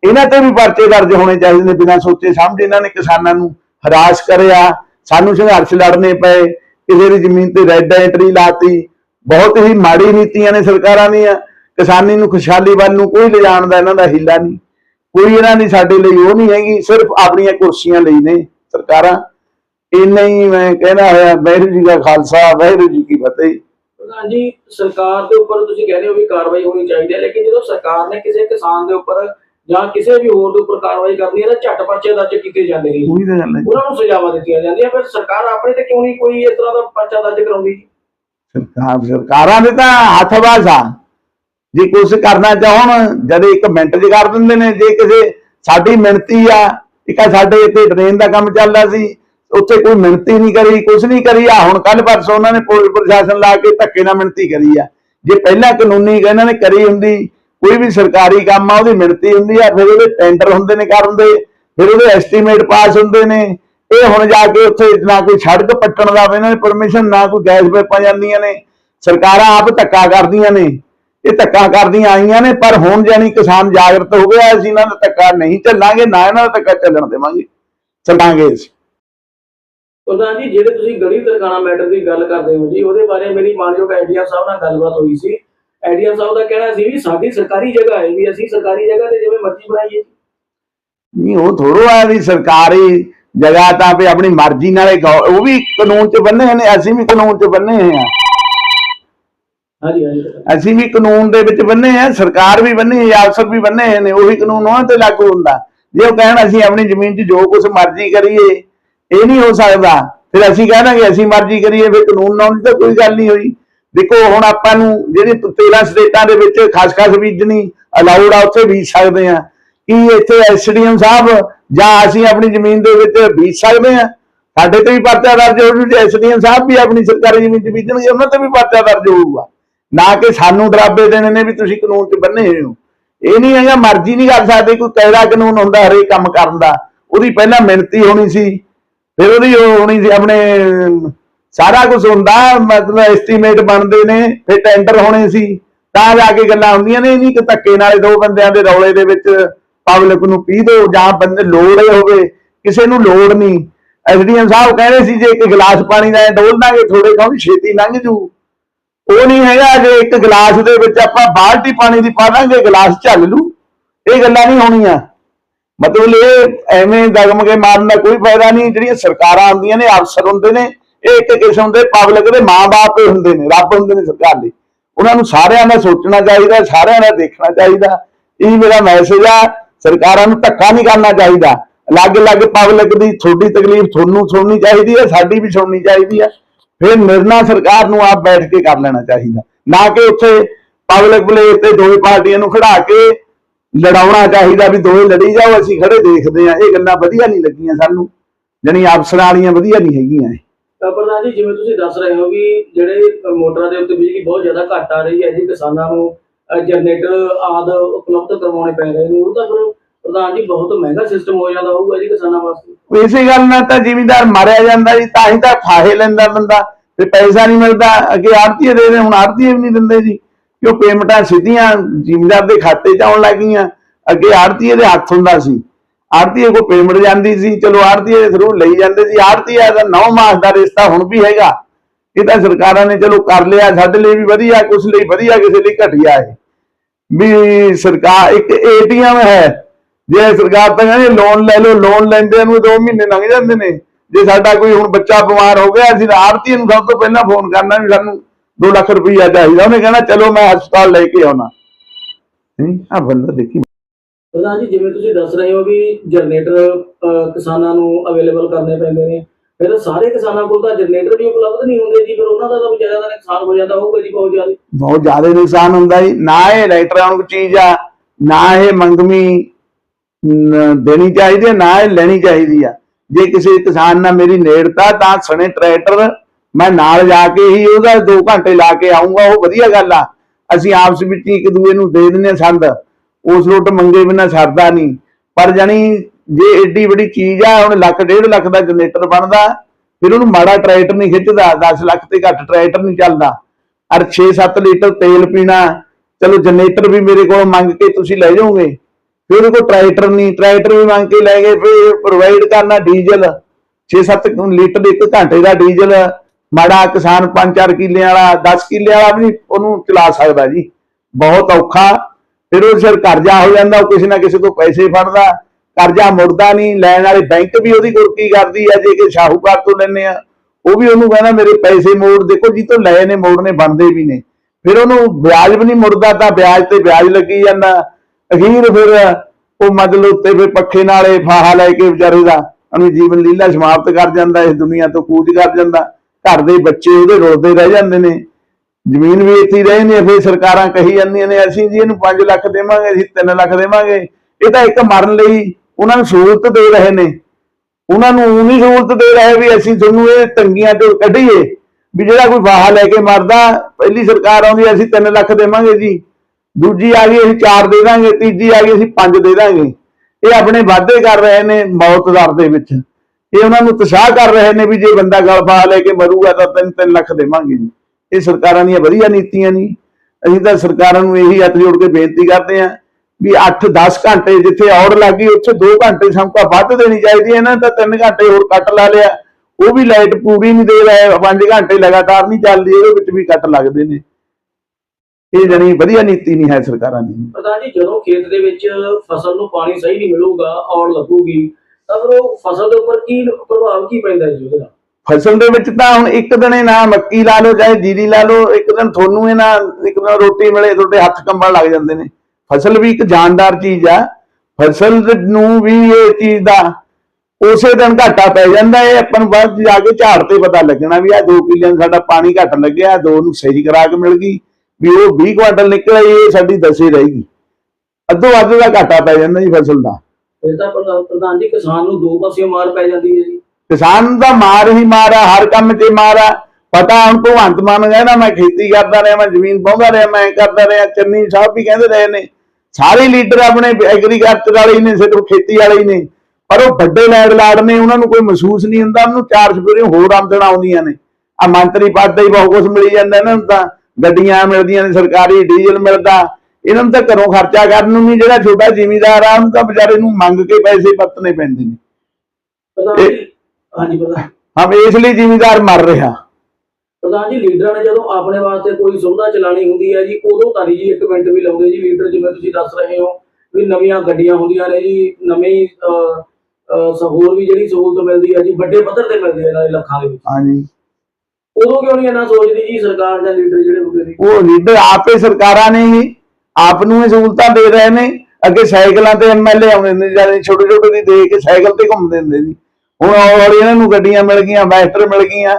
ਇਹਨਾਂ ਤੇ ਵੀ ਪਰਚੇ ਦਰਜ ਹੋਣੇ ਚਾਹੀਦੇ ਨੇ ਬਿਨਾਂ ਸੋਚੇ ਸਮਝੇ। ਇਹਨਾਂ ਨੇ ਕਿਸਾਨਾਂ ਨੂੰ ਹਰਾਸ ਕਰਿਆ, ਸਾਨੂੰ ਸੰਘਰਸ਼ ਲੜਨੇ ਪਏ, ਕਿਸੇ ਦੀ ਜ਼ਮੀਨ ਤੇ ਰੈੱਡ ਐਂਟਰੀ ਲਾਤੀ। ਬਹੁਤ ਹੀ ਮਾੜੀ ਨੀਤੀਆਂ ਨੇ ਸਰਕਾਰਾਂ ਦੀਆਂ। ਕਿਸਾਨੀ ਨੂੰ ਖੁਸ਼ਹਾਲੀ ਵੱਲ ਨੂੰ ਕੋਈ ਲਿਜਾਣ ਦਾ ਇਹਨਾਂ ਦਾ ਹਿੱਲਾ ਨਹੀਂ। ਕੋਈ ਇਹਨਾਂ ਦੀ ਸਾਡੇ ਲਈ ਉਹ ਨਹੀਂ ਹੈਗੀ, ਸਿਰਫ ਆਪਣੀਆਂ ਕੁਰਸੀਆਂ ਲਈ ਨੇ ਸਰਕਾਰਾਂ। ਇੰਨਾ ਹੀ ਮੈਂ ਕਹਿਣਾ ਹੋਇਆ, ਵਾਹਿਗੁਰੂ ਜੀ ਦਾ ਖਾਲਸਾ, ਵਾਹਿਗੁਰੂ ਜੀ ਪ੍ਰਧਾਨ ਜੀ ਸਰਕਾਰ ਦੇ ਉੱਪਰ ਤੁਸੀਂ ਕਹਿ ਰਹੇ ਹੋ ਵੀ ਕਾਰਵਾਈ ਹੋਣੀ ਚਾਹੀਦੀ ਹੈ ਲੇਕਿਨ ਜਦੋਂ ਸਰਕਾਰ ਨੇ ਕਿਸੇ ਕਿਸਾਨ ਦੇ ਉੱਪਰ ਜਾਂ ਕਿਸੇ ਵੀ ਹੋਰ ਦੇ ਉੱਪਰ ਕਾਰਵਾਈ ਕਰਨੀ ਹੈ ਤਾਂ ਝੱਟ ਪਰਚੇ ਦਰਜ ਕੀਤੇ ਜਾਂਦੇ ਨੇ ਉਹੀ ਤਾਂ ਗੱਲ ਹੈ ਜੀ। ਉਹਨਾਂ ਨੂੰ ਸਜ਼ਾਵਾਂ ਦਿੱਤੀਆਂ ਜਾਂਦੀਆਂ ਫਿਰ ਸਰਕਾਰ ਆਪਣੇ ਤੇ ਕਿਉਂ ਨਹੀਂ ਕੋਈ ਇਸ ਤਰ੍ਹਾਂ ਦਾ ਪਰਚਾ ਦਰਜ ਕਰਾਉਂਦੀ ਸਰਕਾਰ ਸਰਕਾਰਾਂ ਦੇ ਤਾਂ ਹੱਥ ਵਾਸ ਆ। ਜੇ ਕੁਝ ਕਰਨਾ ਚਾਹਣ ਜਦ ਇੱਕ ਮਿੰਟ 'ਚ ਕਰ ਦਿੰਦੇ ਨੇ ਜੇ ਕਿਸੇ ਸਾਡੀ ਮਿਹਨਤੀ ਆ ਇੱਕ ਸਾਡੇ ਇੱਥੇ ਡਰੇਨ ਦਾ ਕੰਮ ਚੱਲਦਾ ਸੀ। ਉੱਥੇ ਕੋਈ ਮਿਹਨਤੀ ਨਹੀਂ ਕਰੀ ਕੁਝ ਨਹੀਂ ਕਰੀ। ਆ ਹੁਣ ਕੱਲ ਪਰਸੋਂ ਉਹਨਾਂ ਨੇ ਪੁਲਿਸ ਪ੍ਰਸ਼ਾਸਨ ਲਾ ਕੇ ਧੱਕੇ ਨਾਲ ਮਿਹਨਤੀ ਕਰੀ ਆ। ਜੇ ਪਹਿਲਾਂ ਕਾਨੂੰਨੀ ਇਹਨਾਂ ਨੇ ਕਰੀ ਹੁੰਦੀ, ਕੋਈ ਵੀ ਸਰਕਾਰੀ ਕੰਮ ਆ, ਉਹਦੀ ਮਿਹਨਤੀ ਹੁੰਦੀ ਆ, ਫਿਰ ਉਹਦੇ ਟੈਂਡਰ ਹੁੰਦੇ ਨੇ ਕਰਨ ਦੇ, ਫਿਰ ਉਹਦੇ ਐਸਟੀਮੇਟ ਪਾਸ ਹੁੰਦੇ ਨੇ। ਇਹ ਹੁਣ ਜਾ ਕੇ ਉੱਥੇ ਨਾ ਕੋਈ ਸੜਕ ਪੱਟਣ ਦਾ, ਇਹਨਾਂ ਨੇ ਪਰਮਿਸ਼ਨ ਨਾ ਕੋਈ ਗੈਸ ਪਾਈਪਾਂ ਜਾਂਦੀਆਂ ਨੇ। ਸਰਕਾਰਾਂ ਆਪ ਧੱਕਾ ਕਰਦੀਆਂ ਨੇ। ਇਹ ਧੱਕਾ ਕਰਦੀਆਂ ਆਈਆਂ ਨੇ, ਪਰ ਹੁਣ ਜਾਨੀ ਕਿਸਾਨ ਜਾਗਰਤ ਹੋ ਗਿਆ, ਅਸੀਂ ਇਹਨਾਂ ਦਾ ਧੱਕਾ ਨਹੀਂ ਚੱਲਾਂਗੇ ਨਾ ਇਹਨਾਂ ਦਾ ਧੱਕਾ ਚੱਲਣ ਦੇਵਾਂਗੇ। ਚੱਲਾਂਗੇ ਅਸੀਂ। ਪ੍ਰਧਾਨ ਜੀ ਜਿਹੜੇ ਤੁਸੀਂ ਗੜੀ ਤਰਖਾਣਾ ਮੈਟਰ ਦੀ ਗੱਲ ਕਰਦੇ ਹੋ ਜੀ ਉਹਦੇ ਬਾਰੇ ਮੇਰੀ ਮਾਨਯੋਗ ਆਈਡੀਆ ਸਾਹਿਬ ਨਾਲ ਗੱਲਬਾਤ ਹੋਈ ਸੀ। ਆਈਡੀਆ ਸਾਹਿਬ ਦਾ ਕਹਿਣਾ ਸੀ ਵੀ ਸਾਡੀ ਸਰਕਾਰੀ ਜਗ੍ਹਾ ਹੈ ਵੀ ਅਸੀਂ ਸਰਕਾਰੀ ਜਗ੍ਹਾ ਤੇ ਜਿਵੇਂ ਮਰਜ਼ੀ ਬਣਾਈਏ ਨਹੀਂ ਉਹ ਥੋੜੋ ਆ ਵੀ ਸਰਕਾਰੀ ਜਗ੍ਹਾ ਤਾਂ ਵੀ ਆਪਣੀ ਮਰਜ਼ੀ ਨਾਲ ਹੀ ਉਹ ਵੀ ਕਾਨੂੰਨ 'ਚ ਬੰਨੇ ਨੇ ਅਸੀਂ ਵੀ ਕਾਨੂੰਨ 'ਚ ਬੰਨੇ ਆ ਹਾਂਜੀ ਹਾਂਜੀ। ਅਸੀਂ ਵੀ ਕਾਨੂੰਨ ਦੇ ਵਿੱਚ ਬੰਨੇ ਆ ਸਰਕਾਰ ਵੀ ਬੰਨੀ ਹੈ ਅਫਸਰ ਵੀ ਬੰਨੇ ਨੇ ਉਹੀ ਕਾਨੂੰਨ ਉਹਨਾਂ ਤੇ ਲਾਗੂ ਹੁੰਦਾ। ਜੇ ਉਹ ਕਹਿਣ ਅਸੀਂ ਆਪਣੀ ਜ਼ਮੀਨ 'ਚ ਜੋ ਕੁਝ ਮਰਜ਼ੀ ਕਰੀਏ ਇਹ ਨਹੀਂ ਹੋ ਸਕਦਾ। ਫਿਰ ਅਸੀਂ ਕਹਿਣਾਂਗੇ, ਅਸੀਂ ਮਰਜ਼ੀ ਕਰੀਏ, ਫਿਰ ਕਾਨੂੰਨ ਨਾਲ ਤਾਂ ਕੋਈ ਗੱਲ ਨਹੀਂ ਹੋਈ। ਦੇਖੋ, ਹੁਣ ਆਪਾਂ ਨੂੰ ਜਿਹੜੀ 13 ਸਟੇਟਾਂ ਦੇ ਵਿੱਚ ਖਸਖਸ ਬੀਜਣੀ ਅਲਾਉਡ ਆ, ਉੱਥੇ ਬੀਜ ਸਕਦੇ ਆ ਕੀ ਇੱਥੇ ਐਸਡੀਐਮ ਸਾਹਿਬ ਜਾਂ ਅਸੀਂ ਆਪਣੀ ਜ਼ਮੀਨ ਦੇ ਵਿੱਚ ਬੀਜ ਸਕਦੇ ਆ ਸਾਡੇ ਤੇ ਵੀ ਪਰਚਾ ਦਰਜ ਹੋਊ ਐਸਡੀਐਮ ਸਾਹਿਬ ਵੀ ਆਪਣੀ ਸਰਕਾਰੀ ਜ਼ਮੀਨ 'ਚ ਬੀਜਣਗੇ, ਉਹਨਾਂ ਤੇ ਵੀ ਪਰਚਾ ਦਰਜ ਹੋਊਗਾ। ਨਾ ਕਿ ਸਾਨੂੰ ਡਰਾਬੇ ਦੇਣੇ ਨੇ ਵੀ ਤੁਸੀਂ ਕਾਨੂੰਨ 'ਚ ਬੰਨੇ ਹੋਏ ਹੋ। ਇਹ ਨਹੀਂ ਹੈਗਾ, ਮਰਜ਼ੀ ਨਹੀਂ ਕਰ ਸਕਦੇ, ਕੋਈ ਕਾਇਦਾ ਕਾਨੂੰਨ ਹੁੰਦਾ ਹਰੇਕ ਕੰਮ ਕਰਨ ਦਾ। ਉਹਦੀ ਪਹਿਲਾਂ ਮਿਹਨਤੀ ਹੋਣੀ ਸੀ। ਫਿਰ ਉਹਦੀ ਉਹ ਹੋਣੀ ਸੀ, ਆਪਣੇ, ਸਾਰਾ ਕੁਝ ਹੁੰਦਾ, ਮਤਲਬ ਐਸਟੀਮੇਟ ਬਣਦੇ ਨੇ, ਫਿਰ ਟੈਂਡਰ ਹੋਣੇ ਸੀ, ਤਾਂ ਜਾ ਕੇ ਗੱਲਾਂ ਹੁੰਦੀਆਂ ਨੇ, ਨਹੀਂ ਕਿ ਧੱਕੇ ਨਾਲ ਦੋ ਬੰਦਿਆਂ ਦੇ ਰੌਲੇ ਦੇ ਵਿੱਚ ਪਬਲਿਕ ਨੂੰ ਪੀ ਦੋ, ਜਾਂ ਬੰਦੇ ਲੋੜ ਹੀ ਹੋਵੇ, ਕਿਸੇ ਨੂੰ ਲੋੜ ਨਹੀਂ। ਐਸਡੀਐਮ ਸਾਹਿਬ ਕਹਿੰਦੇ ਸੀ, ਜੇ ਇੱਕ ਗਲਾਸ ਪਾਣੀ ਦਾ ਡੋਲ ਦਾਂਗੇ ਥੋੜੇ ਕਹੋ ਛੇਤੀ ਲੰਘ ਜੂ। ਉਹ ਨਹੀਂ ਹੈਗਾ, ਜੇ ਇੱਕ ਗਲਾਸ ਦੇ ਵਿੱਚ ਆਪਾਂ ਬਾਲਟੀ ਪਾਣੀ ਦੀ ਪਾ ਦਾਂਗੇ ਗਲਾਸ ਝੱਲ ਲੂ, ਇਹ ਗੱਲਾਂ ਨਹੀਂ ਹੋਣੀਆਂ। ਮਤਲਬ ਇਹ ਐਵੇਂ ਦਗਮਗੇ ਮਾਰਨ ਦਾ ਕੋਈ ਫਾਇਦਾ ਨਹੀਂ, ਜਿਹੜੀਆਂ ਸਰਕਾਰਾਂ ਆਉਂਦੀਆਂ ਨੇ, ਅਫਸਰ ਹੁੰਦੇ ਨੇ, ਇਹ ਇੱਕ ਕਿਸਮ ਦੇ ਪਬਲਿਕ ਦੇ ਮਾਂ-ਬਾਪ ਹੁੰਦੇ ਨੇ, ਰੱਬ ਹੁੰਦੇ ਨੇ ਸਰਕਾਰ ਦੇ। ਉਹਨਾਂ ਨੂੰ ਸਾਰਿਆਂ ਦਾ ਸੋਚਣਾ ਚਾਹੀਦਾ, ਸਾਰਿਆਂ ਦਾ ਦੇਖਣਾ ਚਾਹੀਦਾ। ਇਹ ਮੇਰਾ ਮੈਸੇਜ ਆ, ਸਰਕਾਰਾਂ ਨੂੰ ਧੱਕਾ ਨਹੀਂ ਕਰਨਾ ਚਾਹੀਦਾ। ਅਲੱਗ-ਅਲੱਗ ਪਬਲਿਕ ਦੀ ਤੁਹਾਡੀ ਤਕਲੀਫ ਤੁਹਾਨੂੰ ਸੁਣਨੀ ਚਾਹੀਦੀ ਹੈ, ਸਾਡੀ ਵੀ ਸੁਣਨੀ ਚਾਹੀਦੀ ਹੈ। ਫਿਰ ਨਿਰਣਾ ਸਰਕਾਰ ਨੂੰ ਆਪ ਬੈਠ ਕੇ ਕਰ ਲੈਣਾ ਚਾਹੀਦਾ। ਨਾ ਕਿ ਉੱਥੇ ਪਬਲਿਕ ਪਲੇਸ ਤੇ ਦੋਵੇਂ ਪਾਰਟੀਆਂ ਨੂੰ ਖੜਾ ਕੇ ਲੜਾਉਣਾ ਚਾਹੀਦਾ ਵੀ ਦੋਵੇਂ ਲੜੀ ਜਾਓ ਅਸੀਂ ਖੜੇ ਦੇਖਦੇ ਆ ਇਹ ਗੱਲਾਂ ਵਧੀਆ ਨਹੀਂ ਲੱਗੀਆਂ ਸਾਨੂੰ। ਜਣੀ ਅਫਸਰਾਂ ਵਾਲੀਆਂ ਵਧੀਆ ਨਹੀਂ ਹੈਗੀਆਂ ਪ੍ਰਧਾਨ ਜੀ ਜਿਵੇਂ ਤੁਸੀਂ ਦੱਸ ਰਹੇ ਹੋ ਵੀ ਜਿਹੜੇ ਮੋਟਰਾਂ ਦੇ ਉੱਤੇ ਬਿਜਲੀ ਬਹੁਤ ਜ਼ਿਆਦਾ ਘੱਟ ਆ ਰਹੀ ਹੈ ਜੀ ਕਿਸਾਨਾਂ ਨੂੰ ਜਨਰੇਟਰ ਆਦ ਉਪਲਬਧ ਕਰਵਾਉਣੇ ਪੈ ਰਹੇ ਨੇ। ਉਹ ਤਾਂ ਫਿਰ ਪ੍ਰਧਾਨ ਜੀ ਬਹੁਤ ਮਹਿੰਗਾ ਸਿਸਟਮ ਹੋ ਜਾਂਦਾ ਹੋਊਗਾ ਜੀ ਕਿਸਾਨਾਂ ਵਾਸਤੇ। ਇਸੇ ਗੱਲ ਨਾਲ ਤਾਂ ਜ਼ਿਮੀਂਦਾਰ ਮਾਰਿਆ ਜਾਂਦਾ ਜੀ ਤਾਂ ਹੀ ਤਾਂ ਫਾਹੇ ਲੈਂਦਾ ਬੰਦਾ। ਤੇ ਪੈਸਾ ਨਹੀਂ ਮਿਲਦਾ। ਅੱਗੇ ਆੜਤੀਏ ਦੇ ਦੇ ਹੁਣ ਆੜਤੀਏ ਵੀ ਨਹੀਂ ਦਿੰਦੇ ਜੀ। ਕਿਉਂ ਪੇਮੈਂਟਾਂ ਸਿੱਧੀਆਂ ਜ਼ਿਮੀਂਦਾਰ ਦੇ ਖਾਤੇ 'ਚ ਆਉਣ ਲੱਗੀਆਂ। ਅੱਗੇ ਆੜਤੀਏ ਦੇ ਹੱਥ ਹੁੰਦਾ ਸੀ। ਆੜਤੀਏ ਕੋ ਪੇਮੈਂਟ ਜਾਂਦੀ ਸੀ। ਚਲੋ ਆੜਤੀਏ ਦੇ ਥਰੂ ਲਈ ਜਾਂਦੇ ਸੀ। ਆੜਤੀਆ ਦਾ 9 ਮਾਸ ਦਾ ਰਿਸ਼ਤਾ ਹੁਣ ਵੀ ਹੈਗਾ। ਇਹ ਤਾਂ ਸਰਕਾਰਾਂ ਨੇ ਚਲੋ ਕਰ ਲਿਆ। ਸਾਡੇ ਲਈ ਵੀ ਵਧੀਆ, ਕੁਛ ਲਈ ਵਧੀਆ, ਕਿਸੇ ਲਈ ਘਟੀਆ ਹੈ। ਵੀ ਸਰਕਾਰ ਇੱਕ ਏਟੀਐਮ ਹੈ। ਜੇ ਸਰਕਾਰ ਤਾਂ ਕਹਿੰਦੀ ਲੋਨ ਲੈ ਲਓ ਲੋਨ ਲੈਂਦੇ ਨੂੰ 2 ਮਹੀਨੇ ਲੰਘ ਜਾਂਦੇ ਨੇ। ਜੇ ਸਾਡਾ ਕੋਈ ਹੁਣ ਬੱਚਾ ਬਿਮਾਰ ਹੋ ਗਿਆ, ਅਸੀਂ ਆਰਤੀ ਨੂੰ ਸਭ ਤੋਂ ਪਹਿਲਾਂ ਫੋਨ ਕਰਨਾ ਵੀ ਸਾਨੂੰ 2 ਲੱਖ ਰੁਪਈਆ ਚਾਹੀਦਾ। ਉਹਨੇ ਕਹਿਣਾ ਚਲੋ ਮੈਂ ਹਸਪਤਾਲ ਲੈ ਕੇ ਆਉਣਾ। ਆ ਬੰਦਾ ਦੇਖੀ। ਪ੍ਰਧਾਨ ਜੀ ਜਿਵੇਂ ਤੁਸੀਂ ਦੱਸ ਰਹੇ ਹੋ ਵੀ ਜਨਰੇਟਰ ਕਿਸਾਨਾਂ ਨੂੰ ਅਵੇਲੇਬਲ ਕਰਨੇ ਪੈਂਦੇ ਨੇ ਫਿਰ ਸਾਰੇ ਕਿਸਾਨਾਂ ਕੋਲ ਤਾਂ ਜਨਰੇਟਰ ਵੀ ਉਪਲਬਧ ਨਹੀਂ ਹੁੰਦੇ ਜੀ ਫਿਰ ਉਹਨਾਂ ਦਾ ਤਾਂ ਵਿਚਾਰਿਆਂ ਦਾ ਨੁਕਸਾਨ ਹੋ ਜਾਂਦਾ ਹੋਊਗਾ ਜੀ ਬਹੁਤ ਜ਼ਿਆਦਾ। ਬਹੁਤ ਜ਼ਿਆਦਾ ਨੁਕਸਾਨ ਹੁੰਦਾ ਜੀ। ਨਾ ਇਹ ਇਲੈਕਟ੍ਰੋਨਿਕ ਚੀਜ਼ ਆ ਨਾ ਇਹ ਮੰਗਮੀ ਦੇਣੀ ਚਾਹੀਦੀ ਹੈ ਨਾ ਇਹ ਲੈਣੀ ਚਾਹੀਦੀ ਆ। ਜੇ ਕਿਸੇ ਕਿਸਾਨ ਨਾਲ ਮੇਰੀ ਨੇੜਤਾ ਤਾਂ ਸਣੇ ਟਰੈਕਟਰ ਮੈਂ ਨਾਲ ਜਾ ਕੇ ਹੀ ਉਹਦਾ 2 ਘੰਟੇ ਲਾ ਕੇ ਆਉਂਗਾ ਉਹ ਵਧੀਆ ਗੱਲ ਆ। ਅਸੀਂ ਆਪਸ ਵਿੱਚ ਇੱਕ ਦੂਏ ਨੂੰ ਦੇ ਦਿੰਦੇ ਸੰਦ। ਉਸ ਲੁੱਟ ਮੰਗੇ ਬਿਨਾਂ ਸਰਦਾ ਨਹੀਂ। ਪਰ ਜਾਨੀ ਜੇ ਏਡੀ ਵੱਡੀ ਚੀਜ਼ ਆ, ਹੁਣ ਲੱਖ, ਡੇਢ ਲੱਖ ਦਾ ਜਨਰੇਟਰ ਬਣਦਾ, ਫਿਰ ਉਹਨੂੰ ਮਾੜਾ ਟਰੈਕਟਰ ਨਹੀਂ ਖਿੱਚਦਾ 10 ਲੱਖ ਤੇ ਘੱਟ ਟਰੈਕਟਰ ਨਹੀਂ ਚੱਲਦਾ। ਅਰ 6-7 ਲੀਟਰ ਤੇਲ ਪੀਣਾ, ਚਲੋ ਜਨਰੇਟਰ ਵੀ ਮੇਰੇ ਕੋਲ ਮੰਗ ਕੇ ਤੁਸੀਂ ਲੈ ਜਾਓਗੇ। ਫਿਰ ਉਹਦੇ ਕੋਲ ਟਰੈਕਟਰ ਨਹੀਂ, ਟਰੈਕਟਰ ਵੀ ਮੰਗ ਕੇ ਲੈ ਗਏ, ਫਿਰ ਪ੍ਰੋਵਾਈਡ ਕਰਨਾ ਡੀਜ਼ਲ। 6-7 ਲੀਟਰ ਇੱਕ ਘੰਟੇ ਦਾ ਡੀਜ਼ਲ ਮਾੜਾ ਕਿਸਾਨ 5-4 ਕਿੱਲੇ ਵਾਲਾ 10 ਕਿੱਲੇ ਵਾਲਾ ਵੀ ਉਹਨੂੰ ਚਲਾ ਸਕਦਾ ਜੀ। ਬਹੁਤ ਔਖਾ। ਫਿਰ ਉਹ ਸਿਰ ਕਰਜ਼ਾ ਹੋ ਜਾਂਦਾ, ਉਹ ਕਿਸੇ ਨਾ ਕਿਸੇ ਤੋਂ ਪੈਸੇ ਫੜਦਾ। ਕਰਜ਼ਾ ਮੁੜਦਾ ਨਹੀਂ। ਲੈਣ ਵਾਲੇ ਬੈਂਕ ਵੀ ਉਹਦੀ ਕੁਰਕੀ ਕਰਦੀ ਆ, ਜੇ ਕਿ ਸ਼ਾਹੂਕਾਰ ਤੋਂ ਲੈਣੇ ਆ। ਉਹ ਵੀ ਉਹਨੂੰ ਕਹਿੰਦਾ, ਮੇਰੇ ਪੈਸੇ ਮੋੜ ਦੇਖੋ ਜੀ, ਤੋਂ ਲਏ ਨੇ, ਮੋੜਨੇ ਬਣਦੇ ਵੀ ਨੇ। ਫਿਰ ਉਹਨੂੰ ਵਿਆਜ ਵੀ ਨਹੀਂ ਮੁੜਦਾ, ਤਾਂ ਵਿਆਜ ਤੇ ਵਿਆਜ ਲੱਗੀ ਜਾਂਦਾ। ਅਖੀਰ ਫਿਰ ਉਹ ਮਗਲ ਉੱਤੇ ਫਿਰ ਪੱਖੇ ਨਾਲੇ ਫਾਹਾ ਲੈ ਕੇ ਵਿਚਾਰੇ ਦਾ, ਉਹਨੂੰ ਜੀਵਨ ਲੀਲਾ ਸਮਾਪਤ ਕਰ ਜਾਂਦਾ, ਇਸ ਦੁਨੀਆ ਤੋਂ ਕੂਚ ਕਰ ਜਾਂਦਾ। ਘਰ ਦੇ ਬੱਚੇ ਉਹਦੇ ਰੋਲਦੇ ਰਹਿ ਜਾਂਦੇ ਨੇ। ਜ਼ਮੀਨ ਵੀ ਰਹੇ ਨੇ ਫਿਰ ਸਰਕਾਰਾਂ ਕਹੀ ਜਾਂਦੀਆਂ ਨੇ, ਅਸੀਂ ਜੀ ਇਹਨੂੰ 5 ਲੱਖ ਦੇਵਾਂਗੇ, ਅਸੀਂ 3 ਲੱਖ ਦੇਵਾਂਗੇ। ਇਹ ਤਾਂ ਇੱਕ ਮਰਨ ਲਈ ਉਹਨਾਂ ਨੂੰ ਸਹੂਲਤ ਦੇ ਰਹੇ ਨੇ। ਉਹਨਾਂ ਨੂੰ ਉਹ ਨਹੀਂ ਸਹੂਲਤ ਦੇ ਰਹੇ ਵੀ ਅਸੀਂ ਤੁਹਾਨੂੰ ਇਹ ਤੰਗੀਆਂ ਤੋਂ ਕੱਢੀਏ ਵੀ ਜਿਹੜਾ ਕੋਈ ਵਾਹ ਲੈ ਕੇ ਮਰਦਾ, ਪਹਿਲੀ ਸਰਕਾਰ ਆਉਂਦੀ ਅਸੀਂ 3 ਲੱਖ ਦੇਵਾਂਗੇ ਜੀ। ਦੂਜੀ ਆ ਗਈ, ਅਸੀਂ 4 ਦੇ ਦਾਂਗੇ, ਤੀਜੀ ਆ ਗਈ, ਅਸੀਂ 5 ਦੇ ਦਾਂਗੇ। ਇਹ ਆਪਣੇ ਵਾਅਦੇ ਕਰ ਰਹੇ ਨੇ ਮੌਤ ਦਰ ਦੇ ਵਿੱਚ। ਇਹ ਉਹਨਾਂ ਨੂੰ ਤਸ਼ਾਹ ਕਰ ਰਹੇ ਨੇ ਵੀ ਜੇ ਬੰਦਾ ਗਲ ਲੈ ਕੇ ਮਰੂਗਾ ਤਾਂ 3-3 ਲੱਖ ਦੇਵਾਂਗੇ ਜੀ। ਇਹ ਸਰਕਾਰਾਂ ਦੀਆਂ ਵਧੀਆ ਨੀਤੀਆਂ ਨਹੀਂ ਅਸੀਂ ਤਾਂ ਸਰਕਾਰਾਂ ਨੂੰ ਇਹੀ ਹੱਥ ਜੋੜ ਕੇ ਬੇਨਤੀ ਕਰਦੇ ਹਾਂ ਵੀ 8-10 ਘੰਟੇ ਜਿੱਥੇ ਔੜ ਲੱਗੀ, ਉੱਥੇ 2 ਘੰਟੇ ਸੰਕਾ ਵੱਧ ਦੇਣੀ ਚਾਹੀਦੀ ਹੈ। ਇਹਨਾਂ ਤਾਂ 3 ਘੰਟੇ ਹੋਰ ਕੱਟ ਲਾ ਲਿਆ। ਉਹ ਵੀ ਲਾਈਟ ਪੂਰੀ ਨਹੀਂ ਦੇ ਰਹੇ 5 ਘੰਟੇ ਲਗਾਤਾਰ ਨਹੀਂ ਚੱਲਦੀ ਉਹਦੇ ਵਿੱਚ ਵੀ ਕੱਟ ਲੱਗਦੇ ਨੇ। ਇਹ ਜਣੀ ਵਧੀਆ ਨੀਤੀ ਨਹੀਂ ਹੈ ਸਰਕਾਰਾਂ ਦੀ। ਪਤਾ ਜੀ ਜਦੋਂ ਖੇਤ ਦੇ ਵਿੱਚ ਫਸਲ ਨੂੰ ਪਾਣੀ ਸਹੀ ਨਹੀਂ ਮਿਲੂਗਾ, ਔੜ ਲੱਗੂਗੀ। ਤਾਂ ਫਿਰ ਉਹ ਫਸਲ ਦੇ ਉੱਪਰ ਕੀ ਪ੍ਰਭਾਵ, ਕੀ ਪੈਂਦਾ ਜੀ ਉਹਦੇ ਨਾਲ? ਫਸਲ ਦੇ ਵਿੱਚ ਤਾਂ ਹੁਣ ਇੱਕ ਦਿਨ ਇਹ ਨਾ ਮੱਕੀ ਲਾ ਲਓ, ਚਾਹੇ ਜੀਰੀ ਲਾ ਲਓ, ਇੱਕ ਦਿਨ ਤੁਹਾਨੂੰ ਇਹ ਨਾ, ਇੱਕ ਦਿਨ ਰੋਟੀ ਮਿਲੇ, ਤੁਹਾਡੇ ਹੱਥ ਕੰਬਣ ਲੱਗ ਜਾਂਦੇ ਨੇ। ਫਸਲ ਵੀ ਇੱਕ ਜਾਨਦਾਰ ਚੀਜ਼ ਆ। ਫਸਲ ਨੂੰ ਵੀ ਇਹ ਚੀਜ਼ ਦਾ ਉਸੇ ਦਿਨ ਘਾਟਾ ਪੈ ਜਾਂਦਾ ਹੈ ਆਪਾਂ ਨੂੰ ਬਾਅਦ ਜਾ ਕੇ ਝਾੜ ਤੇ ਪਤਾ ਲੱਗਣਾ ਵੀ ਆ 2 ਕਿੱਲਿਆਂ ਸਾਡਾ ਪਾਣੀ ਘੱਟ ਲੱਗਿਆ, ਦੋ ਨੂੰ ਸਹੀ ਖਰਾਕ ਮਿਲ ਗਈ, ਵੀ ਉਹ 20 ਕੁਆਂਟਲ ਨਿਕਲਿਆ, ਇਹ ਸਾਡੀ ਦਸੇ ਰਹੇਗੀ ਅੱਧੋ ਅੱਧ ਦਾ ਘਾਟਾ ਪੈ ਜਾਂਦਾ ਜੀ ਫਸਲ ਦਾ। ਇਹ ਤਾਂ ਪ੍ਰਧਾ- ਪ੍ਰਧਾਨ ਜੀ, ਕਿਸਾਨ ਨੂੰ ਦੋ ਪਾਸਿਓਂ ਮਾਰ ਪੈ ਜਾਂਦੀ ਹੈ ਜੀ। ਕਿਸਾਨ ਦਾ ਮਾਰ ਹੀ ਮਾਰ, ਹਰ ਕੰਮ 'ਤੇ ਮਾਰ। ਪਤਾ ਹੁਣ ਭਗਵੰਤ ਮਾਨ ਕਹਿੰਦਾ, ਮੈਂ ਖੇਤੀ ਕਰਦਾ ਰਿਹਾ, ਮੈਂ ਜ਼ਮੀਨ ਪਾਉਂਦਾ ਰਿਹਾ, ਮੈਂ ਕਰਦਾ ਰਿਹਾ। ਚੰਨੀ ਸਾਹਿਬ ਵੀ ਕਹਿੰਦੇ ਰਹੇ ਨੇ। ਸਾਰੇ ਲੀਡਰ ਆਪਣੇ ਐਗਰੀਕਲਚਰ ਵਾਲੇ ਹੀ ਨੇ, ਸਿਰਫ ਖੇਤੀ ਵਾਲੇ ਹੀ ਨੇ। ਪਰ ਉਹ ਵੱਡੇ ਲੈਂਡ ਲਾਰਡ ਨੇ, ਉਹਨਾਂ ਨੂੰ ਕੋਈ ਮਹਿਸੂਸ ਨਹੀਂ ਹੁੰਦਾ। ਉਹਨੂੰ ਚਾਰ ਸਪੇਰੇ ਹੋਰ ਆਮਦਨ ਆਉਂਦੀਆਂ ਨੇ। ਆ ਮੰਤਰੀ ਪਦ ਦਾ ਹੀ ਬਹੁਤ ਕੁਝ ਮਿਲੀ ਜਾਂਦਾ ਇਹਨਾਂ ਨੂੰ, ਤਾਂ ਗੱਡੀਆਂ ਮਿਲਦੀਆਂ ਨੇ, ਸਰਕਾਰੀ ਡੀਜ਼ਲ ਮਿਲਦਾ। ਇਹਨਾਂ ਨੂੰ ਤਾਂ ਘਰੋਂ ਖਰਚਾ ਕਰਨ ਨੂੰ ਨਹੀਂ ਜਿਹੜਾ ਛੋਟਾ ਜ਼ਿਮੀਂਦਾਰ ਆ ਉਹਨੂੰ ਤਾਂ ਵਿਚਾਰੇ ਨੂੰ ਮੰਗ ਕੇ ਪੈਸੇ ਵਰਤਣੇ ਪੈਂਦੇ ਨੇ। ਹਾਂ ਇਸ ਲਈ ਜ਼ਿਮੀਂਦਾਰ ਮਰ ਰਿਹਾ। ਪ੍ਰਧਾਨ ਜੀ ਲੀਡਰਾਂ ਨੇ ਜਦੋਂ ਆਪਣੇ ਵਾਸਤੇ ਕੋਈ ਸੁਵਿਧਾ ਚਲਾਣੀ ਹੁੰਦੀ ਹੈ ਜੀ ਉਦੋਂ ਤਾਂ ਨਹੀਂ ਜੀ ਇੱਕ ਮਿੰਟ ਵੀ ਲਾਉਂਦੇ ਜੀ ਲੀਡਰ ਜਿਵੇਂ ਤੁਸੀਂ ਦੱਸ ਰਹੇ ਹੋ ਵੀ ਨਵੀਆਂ ਗੱਡੀਆਂ ਹੁੰਦੀਆਂ ਨੇ ਜੀ ਨਵੀਂ ਅਹ, ਅਹ, ਸ- ਹੋਰ ਵੀ ਜਿਹੜੀ ਸਹੂਲਤ ਮਿਲਦੀ ਹੈ ਜੀ ਵੱਡੇ ਪੱਧਰ ਤੇ ਮਿਲਦੀ ਹੈ ਲੱਖਾਂ ਦੇ ਵਿੱਚ। ਹਾਂਜੀ। ਉਦੋਂ ਕਿਉਂ ਨਹੀਂ ਇਹਨਾਂ ਸੋਚਦੀ ਜੀ ਸਰਕਾਰ ਜਾਂ ਲੀਡਰ ਜਿਹੜੇ ਹੁੰਦੇ ਨੇ? ਉਹ ਲੀਡਰ ਆਪੇ ਸਰਕਾਰਾਂ ਨੇ ਹੀ ਆਪ ਨੂੰ ਇਹ ਸਹੂਲਤਾਂ ਦੇ ਰਹੇ ਨੇ ਅੱਗੇ ਸਾਈਕਲਾਂ ਤੇ ਐਮਐਲਏ ਆਉਂਦੇ ਨੇ ਜਿਹੜੇ ਛੋਟੇ ਛੋਟੇ ਦੀ ਦੇ ਕੇ ਸਾਈਕਲ ਤੇ ਘੁੰਮਦੇ ਹੁੰਦੇ ਸੀ। ਹੁਣ ਹੌਲੀ ਹੌਲੀ ਇਹਨਾਂ ਨੂੰ ਗੱਡੀਆਂ ਮਿਲ ਗਈਆਂ ਵੈਸਟਰ ਮਿਲ ਗਈਆਂ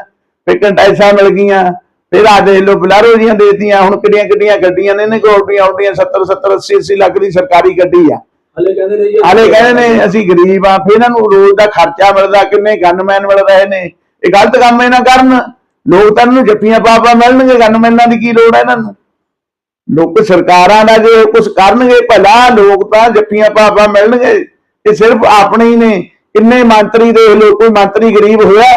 ਪਿਕਨ ਟਾਈਸਾਂ ਮਿਲ ਗਈਆਂ ਫਿਰ ਆ ਦੇਖ ਲਓ ਬਲਾਰੋ ਦੀਆਂ ਦੇਤੀਆਂ ਹੁਣ ਕਿੱਡੀਆਂ ਕਿੱਡੀਆਂ ਗੱਡੀਆਂ ਨੇ ਇਹਨੇ ਕੋਲ ਆਉਂਦੀਆਂ ਆਉਂਦੀਆਂ 70 70 80 80 ਲੱਖ ਦੀ ਸਰਕਾਰੀ ਗੱਡੀ ਆ। ਹਲੇ ਕਹਿੰਦੇ ਨੇ ਜੀ ਹਾਲੇ ਕਹਿੰਦੇ ਨੇ ਅਸੀਂ ਗਰੀਬ ਆ ਫਿਰ ਇਹਨਾਂ ਨੂੰ ਰੋਜ਼ ਦਾ ਖਰਚਾ ਮਿਲਦਾ ਕਿੰਨੇ ਗਨਮੈਨ ਮਿਲ ਰਹੇ ਨੇ। ਇਹ ਗਲਤ ਕੰਮ ਇਹ ਨਾ ਕਰਨ ਲੋਕ ਤਾਂ ਇਹਨਾਂ ਨੂੰ ਜੱਫੀਆਂ ਪਾ ਪਾ ਮਿਲਣਗੇ ਗਨਮੈਨਾਂ ਦੀ ਕੀ ਲੋੜ ਹੈ ਇਹਨਾਂ ਨੂੰ? ਲੋਕ ਸਰਕਾਰਾਂ ਦਾ ਜੇ ਕੁਝ ਕਰਨਗੇ, ਭਲਾ ਲੋਕ ਤਾਂ ਜੱਫੀਆਂ ਪਾ ਮਿਲਣਗੇ। ਇਹ ਸਿਰਫ ਆਪਣੇ ਹੀ ਨੇ। ਕਿੰਨੇ ਮੰਤਰੀ ਦੇਖ ਲਓ, ਕੋਈ ਮੰਤਰੀ ਗਰੀਬ ਹੋਇਆ,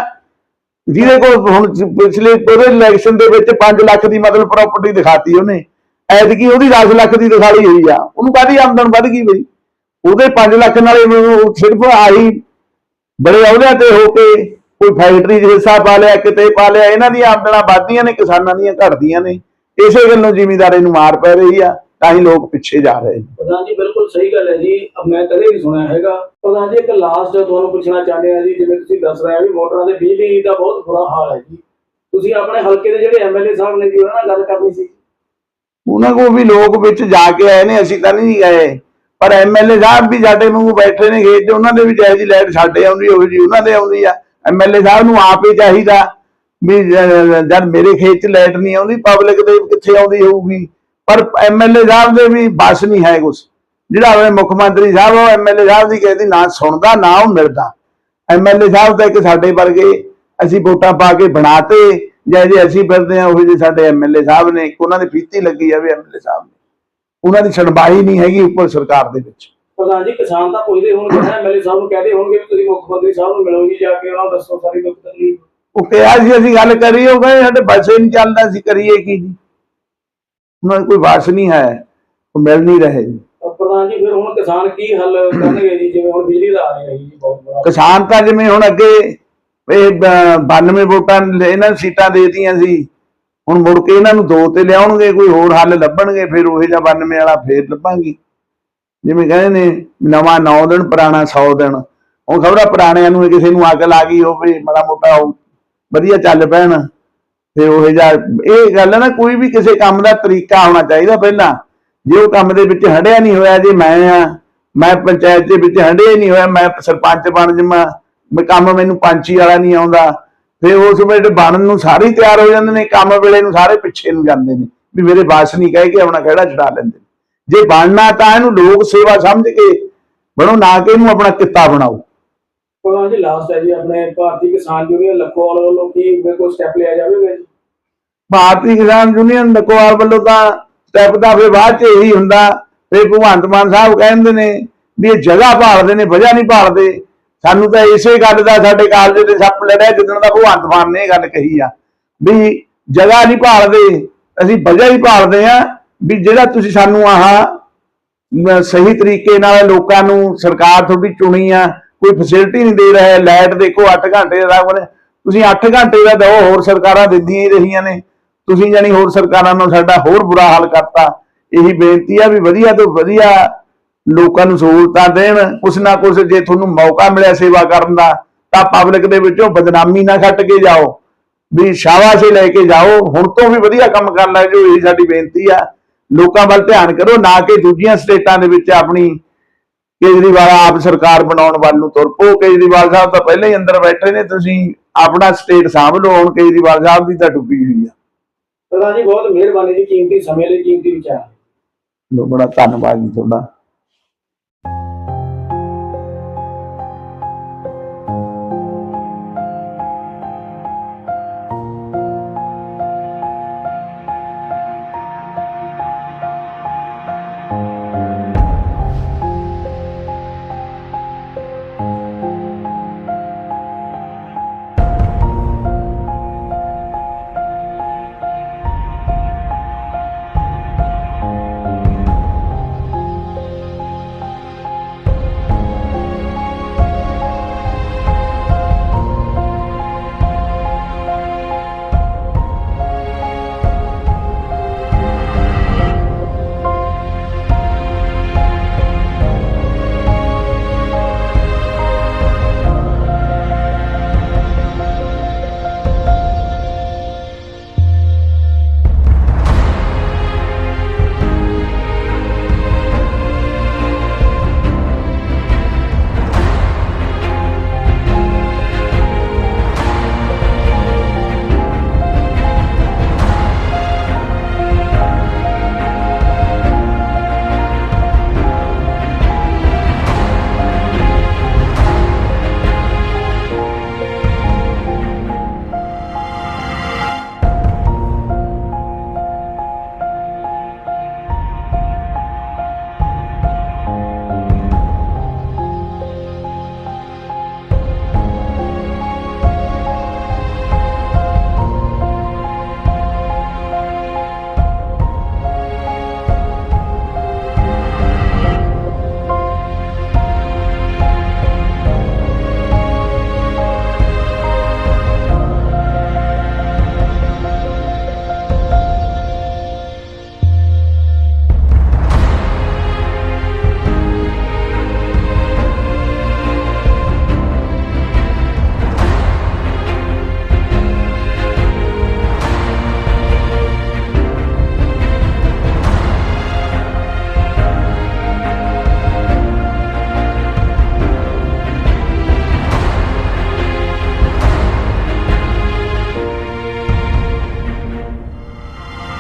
ਜਿਹਦੇ ਕੋਲ ਹੁਣ ਪਿਛਲੇ ਉਹਦੇ ਇਲੈਕਸ਼ਨ ਦੇ ਵਿੱਚ 5 ਲੱਖ ਦੀ ਮਤਲਬ ਪ੍ਰਾਪਰਟੀ ਦਿਖਾਤੀ ਉਹਨੇ। ਐਤਕੀ ਉਹਦੀ 10 ਲੱਖ ਦੀ ਦਿਖਾਲੀ ਹੋਈ ਆ। ਉਹਨੂੰ ਕਾਹਦੀ ਆਮਦਨ ਵੱਧ ਗਈ ਬਈ? ਉਹਦੇ 5 ਲੱਖ ਨਾਲ ਸਿਰਫ ਆਹੀ ਬੜੇ ਅਹੁਦਿਆਂ ਤੇ ਹੋ ਕੇ ਕੋਈ ਫੈਕਟਰੀ 'ਚ ਹਿੱਸਾ ਪਾ ਲਿਆ, ਕਿਤੇ ਪਾ ਲਿਆ, ਇਹਨਾਂ ਦੀਆਂ ਆਮਦਨਾਂ ਵੱਧਦੀਆਂ ਨੇ, ਕਿਸਾਨਾਂ ਦੀਆਂ ਘਟਦੀਆਂ ਨੇ। ਇਸੇ ਗੱਲੋਂ ਜ਼ਿਮੀਂਦਾਰੇ ਨੂੰ ਮਾਰ ਪੈ ਰਹੀ ਆ ਤਾਂ ਹੀ ਲੋਕ ਪਿੱਛੇ ਜਾ ਰਹੇ ਨੇ। ਪ੍ਰਧਾਨ ਜੀ ਬਿਲਕੁਲ ਸਹੀ ਗੱਲ ਹੈ ਜੀ। ਅਬ ਮੈਂ ਕਦੇ ਨਹੀਂ ਸੁਣਿਆ ਹੈਗਾ। ਪ੍ਰਧਾਨ ਜੀ ਇੱਕ ਲਾਸਟ ਤੁਹਾਨੂੰ ਪੁੱਛਣਾ ਚਾਹੁੰਦੇ ਆ ਜੀ ਜਿਵੇਂ ਤੁਸੀਂ ਦੱਸ ਰਹੇ ਹੋ ਵੀ ਮੋਟਰਾਂ ਦੇ ਬਿਜਲੀ ਦਾ ਬਹੁਤ ਬੁਰਾ ਹਾਲ ਹੈ ਜੀ। ਤੁਸੀਂ ਆਪਣੇ ਹਲਕੇ ਦੇ ਜਿਹੜੇ ਐਮਐਲਏ ਸਾਹਿਬ ਨੇ ਜੀ ਉਹਨਾਂ ਨਾਲ ਗੱਲ ਕਰਨੀ ਸੀ। ਉਹਨਾਂ ਕੋਲ ਵੀ ਲੋਕ ਵਿੱਚ ਜਾ ਕੇ ਆਏ ਨੇ ਅਸੀਂ ਤਾਂ ਨਹੀਂ ਗਏ। ਪਰ ਐਮਐਲਏ ਸਾਹਿਬ ਵੀ ਸਾਡੇ ਵਾਂਗੂ ਬੈਠੇ ਨੇ ਖੇਤ 'ਚ ਉਹਨਾਂ ਦੇ ਵੀ ਚਾਹੇ ਜੀ ਲਾਈਟ ਸਾਡੇ ਆਉਂਦੀ ਹੋਵੇ ਜੀ ਉਹਨਾਂ ਦੇ ਆਉਂਦੀ ਆ। ਐਮਐਲਏ ਸਾਹਿਬ ਨੂੰ ਆਪ ਹੀ ਚਾਹੀਦਾ। ਵੀ ਜਦ ਮੇਰੇ ਖੇਤ 'ਚ ਲਾਈਟ ਨਹੀਂ ਆਉਂਦੀ ਪਬਲਿਕ ਦੇ ਕਿੱਥੇ ਆਉਂਦੀ ਹੋਊਗੀ? ਪਰ ਐਮਐਲਏ ਸਾਹਿਬ ਦੇ ਵੀ ਬਸ ਨਹੀਂ ਹੈ ਕੁਛ। ਜਿਹੜਾ ਆਪਣੇ ਮੁੱਖ ਮੰਤਰੀ ਸਾਹਿਬ ਉਹ ਐਮਐਲਏ ਸਾਹਿਬ ਦੀ ਕਹਿੰਦੀ, ਨਾ ਸੁਣਦਾ, ਨਾ ਉਹ ਮਿਲਦਾ। ਐਮਐਲਏ ਸਾਹਿਬ ਤਾਂ ਇੱਕ ਸਾਡੇ ਵਰਗੇ, ਅਸੀਂ ਵੋਟਾਂ ਪਾ ਕੇ ਬਣਾਤੇ। ਜਾਂ ਜੇ ਅਸੀਂ ਫਿਰਦੇ ਆ ਉਹ ਜਿਹੇ ਸਾਡੇ ਐਮਐਲਏ ਸਾਹਿਬ ਨੇ। ਉਹਨਾਂ ਦੀ ਫੀਤੀ ਲੱਗੀ ਜਾਵੇ ਐਮਐਲਏ ਸਾਹਿਬ ਨੇ। ਉਹਨਾਂ ਦੀ ਸੁਣਵਾਈ ਨਹੀਂ ਹੈਗੀ ਉੱਪਰ ਸਰਕਾਰ ਦੇ ਵਿੱਚ। ਪ੍ਰਧਾਨ ਜੀ, ਕਿਸਾਨ ਤਾਂ ਪੁੱਛਦੇ ਹੋਣਗੇ ਐਮਐਲਏ ਸਾਹਿਬ ਨੂੰ ਕਹਦੇ ਹੋਣਗੇ ਵੀ ਤੁਸੀਂ ਮੁੱਖ ਮੰਤਰੀ ਸਾਹਿਬ ਨੂੰ ਮਿਲੋ ਜੀ, ਜਾ ਕੇ ਉਹਨਾਂ ਨੂੰ ਦੱਸੋ ਸਾਰੀ ਦੁੱਖ ਤਕਲੀਫ। ਉਹ ਕਿਹਾ ਸੀ ਅਸੀਂ ਗੱਲ ਕਰੀਏ ਉਹ ਕਹਿੰਦੇ ਸਾਡੇ ਬੱਸੇ ਨਹੀਂ ਚੱਲਦਾ ਸੀ ਕਰੀਏ ਕੀ ਜੀ? ਉਹਨਾਂ ਕੋਈ ਵਾਸ ਨਹੀਂ ਹੈ ਉਹ ਮਿਲ ਨਹੀਂ ਰਹੇ ਜੀ। ਤਾਂ ਪ੍ਰਧਾਨ ਜੀ ਫਿਰ ਹੁਣ ਕਿਸਾਨ ਕੀ ਹੱਲ ਕਰਨਗੇ ਜੀ? ਜਿਵੇਂ ਹੁਣ ਬਿਜਲੀ ਦਾ ਆ ਰਿਹਾ ਜੀ ਬਹੁਤ ਬੁਰਾ। ਕਿਸਾਨ ਤਾਂ ਜਿਵੇਂ ਹੁਣ ਅੱਗੇ ਇਹ ਬ- 92 ਵੋਟਾਂ ਲੈ- ਇਹਨਾਂ ਸੀਟਾਂ ਦੇ ਦਿੱਤੀਆਂ ਸੀ। ਹੁਣ ਮੁੜ ਕੇ ਇਹਨਾਂ ਨੂੰ ਦੋ ਤੇ ਲਿਆਉਣਗੇ ਕੋਈ ਹੋਰ ਹੱਲ ਲੱਭਣਗੇ ਫਿਰ ਉਹੇ ਜਿਹਾ 92 ਵਾਲਾ ਫੇਰ ਲੱਭਾਂਗੇ। ਜਿਵੇਂ ਕਹਿੰਦੇ ਨੇ ਨਵਾਂ 9 ਦਿਨ ਪੁਰਾਣਾ 100 ਦਿਨ। ਹੁਣ ਖਬਰਾਂ ਪੁਰਾਣਿਆਂ ਨੂੰ ਕਿਸੇ ਨੂੰ ਅਕਲ ਆ ਗਈ ਹੋਵੇ ਮਾੜਾ ਮੋਟਾ ਉਹ ਵਧੀਆ ਚੱਲ ਪੈਣ। ਤੇ ਉਹ ਜਿਹਾ, ਇਹ ਗੱਲ ਹੈ ਨਾ, ਕੋਈ ਵੀ ਕਿਸੇ ਕੰਮ ਦਾ ਤਰੀਕਾ ਹੋਣਾ ਚਾਹੀਦਾ ਪਹਿਲਾਂ। ਜੇ ਉਹ ਕੰਮ ਦੇ ਵਿੱਚ ਹੰਡਿਆ ਨਹੀਂ ਹੋਇਆ, ਜੇ ਮੈਂ ਆ, ਮੈਂ ਪੰਚਾਇਤ ਦੇ ਵਿੱਚ ਹੰਡਿਆ ਹੀ ਨਹੀਂ ਹੋਇਆ, ਮੈਂ ਸਰਪੰਚ ਬਣ ਜਾਵਾਂ, ਮੈਂ ਕੰਮ ਮੈਨੂੰ ਪੰਚੀ ਵਾਲਾ ਨਹੀਂ ਆਉਂਦਾ। ਫਿਰ ਉਸ ਵੇਲੇ ਬਣਨ ਨੂੰ ਸਾਰੇ ਤਿਆਰ ਹੋ ਜਾਂਦੇ ਨੇ, ਕੰਮ ਵੇਲੇ ਨੂੰ ਸਾਰੇ ਪਿੱਛੇ ਨੂੰ ਜਾਂਦੇ ਨੇ, ਵੀ ਮੇਰੇ ਬਾਸ ਨਹੀਂ ਕਹਿ ਕੇ ਆਪਣਾ ਖੜਾ ਛਡਾ ਲੈਂਦੇ ਨੇ। ਜੇ ਬਣਨਾ ਤਾਂ ਇਹਨੂੰ ਲੋਕ ਸੇਵਾ ਸਮਝ ਕੇ ਬਣੋ, ਨਾ ਕਿ ਇਹਨੂੰ ਆਪਣਾ ਕਿੱਤਾ ਬਣਾਓ। ਪ੍ਰਧਾਨ ਜੀ ਲਾਸਟ ਹੈ ਜੀ, ਆਪਣੇ ਭਾਰਤੀ ਕਿਸਾਨ ਯੂਨੀਅਨ ਲੱਖੋਵਾਲ ਵੱਲੋਂ ਕੀ ਕੋਈ ਸਟੈਪ ਲਿਆ ਜਾਵੇਗਾ ਜੀ? ਭਾਰਤੀ ਕਿਸਾਨ ਯੂਨੀਅਨ ਲਕੋਵਾਲ ਵੱਲੋਂ ਤਾਂ ਸਟੈਪ ਦਾ ਫਿਰ ਬਾਅਦ ਚ ਇਹੀ ਹੁੰਦਾ। ਫਿਰ ਭਗਵੰਤ ਮਾਨ ਸਾਹਿਬ ਕਹਿੰਦੇ ਨੇ ਵੀ ਇਹ ਜਗ੍ਹਾ ਭਾਲਦੇ ਨੇ, ਵਜ੍ਹਾ ਨਹੀਂ ਭਾਲਦੇ। ਸਾਨੂੰ ਤਾਂ ਇਸੇ ਗੱਲ ਦਾ ਸਾਡੇ ਕਾਲਜ ਦੇ ਸੱਪ ਲੜਿਆ ਜਿੱਦਣ ਦਾ ਭਗਵੰਤ ਮਾਨ ਨੇ ਇਹ ਗੱਲ ਕਹੀ ਆ। ਵੀ ਜਗ੍ਹਾ ਨਹੀਂ ਭਾਲਦੇ, ਅਸੀਂ ਵਜ੍ਹਾ ਹੀ ਭਾਲਦੇ ਆ ਵੀ ਜਿਹੜਾ ਤੁਸੀਂ ਸਾਨੂੰ ਆਹ ਸਹੀ ਤਰੀਕੇ ਨਾਲ ਲੋਕਾਂ ਨੂੰ ਸਰਕਾਰ ਤੁਹਾਡੀ ਚੁਣੀ ਆ ਕੋਈ ਫੈਸਿਲਿਟੀ ਨਹੀਂ ਦੇ ਰਿਹਾ ਲਾਈਟ ਦੇਖੋ 8 ਘੰਟੇ ਦਾ ਤੁਸੀਂ 8 ਘੰਟੇ ਦਾ ਦਿਓ ਹੋਰ ਸਰਕਾਰਾਂ ਦਿੰਦੀਆਂ ਹੀ ਰਹੀਆਂ ਨੇ। ਤੁਸੀਂ ਜਾਨੀ ਹੋਰ ਸਰਕਾਰਾਂ ਨੂੰ ਸਾਡਾ ਹੋਰ ਬੁਰਾ ਹਾਲ ਕਰਤਾ। ਇਹੀ ਬੇਨਤੀ ਆ ਵੀ ਵਧੀਆ ਤੋਂ ਵਧੀਆ ਲੋਕਾਂ ਨੂੰ ਸਹੂਲਤਾਂ ਦੇਣ। ਕੁਛ ਨਾ ਕੁਛ ਜੇ ਤੁਹਾਨੂੰ ਮੌਕਾ ਮਿਲਿਆ ਸੇਵਾ ਕਰਨ ਦਾ, ਤਾਂ ਪਬਲਿਕ ਦੇ ਵਿੱਚੋਂ ਬਦਨਾਮੀ ਨਾ ਖੱਟ ਕੇ ਜਾਓ। ਵੀ ਸ਼ਾਬਾਸ਼ੇ ਲੈ ਕੇ ਜਾਓ। ਹੁਣ ਤੋਂ ਵੀ ਵਧੀਆ ਕੰਮ ਕਰ ਲੈ ਜਾਓ, ਇਹੀ ਸਾਡੀ ਬੇਨਤੀ ਆ। ਲੋਕਾਂ ਵੱਲ ਧਿਆਨ ਕਰੋ, ਨਾ ਕਿ ਦੂਜੀਆਂ ਸਟੇਟਾਂ ਦੇ ਵਿੱਚ ਆਪਣੀ ਕੇਜਰੀਵਾਲ ਆਪ ਸਰਕਾਰ ਬਣਾਉਣ ਵੱਲ ਨੂੰ ਤੁਰ ਪਓ ਕੇਜਰੀਵਾਲ ਸਾਹਿਬ ਤਾਂ ਪਹਿਲਾਂ ਹੀ ਅੰਦਰ ਬੈਠੇ ਨੇ ਤੁਸੀਂ ਆਪਣਾ ਸਟੇਟ ਸਾਂਭ ਲਓ ਹੁਣ ਕੇਜਰੀਵਾਲ ਸਾਹਿਬ ਦੀ ਤਾਂ ਡੁੱਬੀ ਹੋਈ ਆ। ਪ੍ਰਧਾਨ ਜੀ ਬਹੁਤ ਮਿਹਰਬਾਨੀ ਜੀ ਕੀਮਤੀ ਸਮੇਂ ਲਈ ਕੀਮਤੀ ਵਿਚਾਰ। ਬੜਾ ਧੰਨਵਾਦ ਜੀ ਤੁਹਾਡਾ।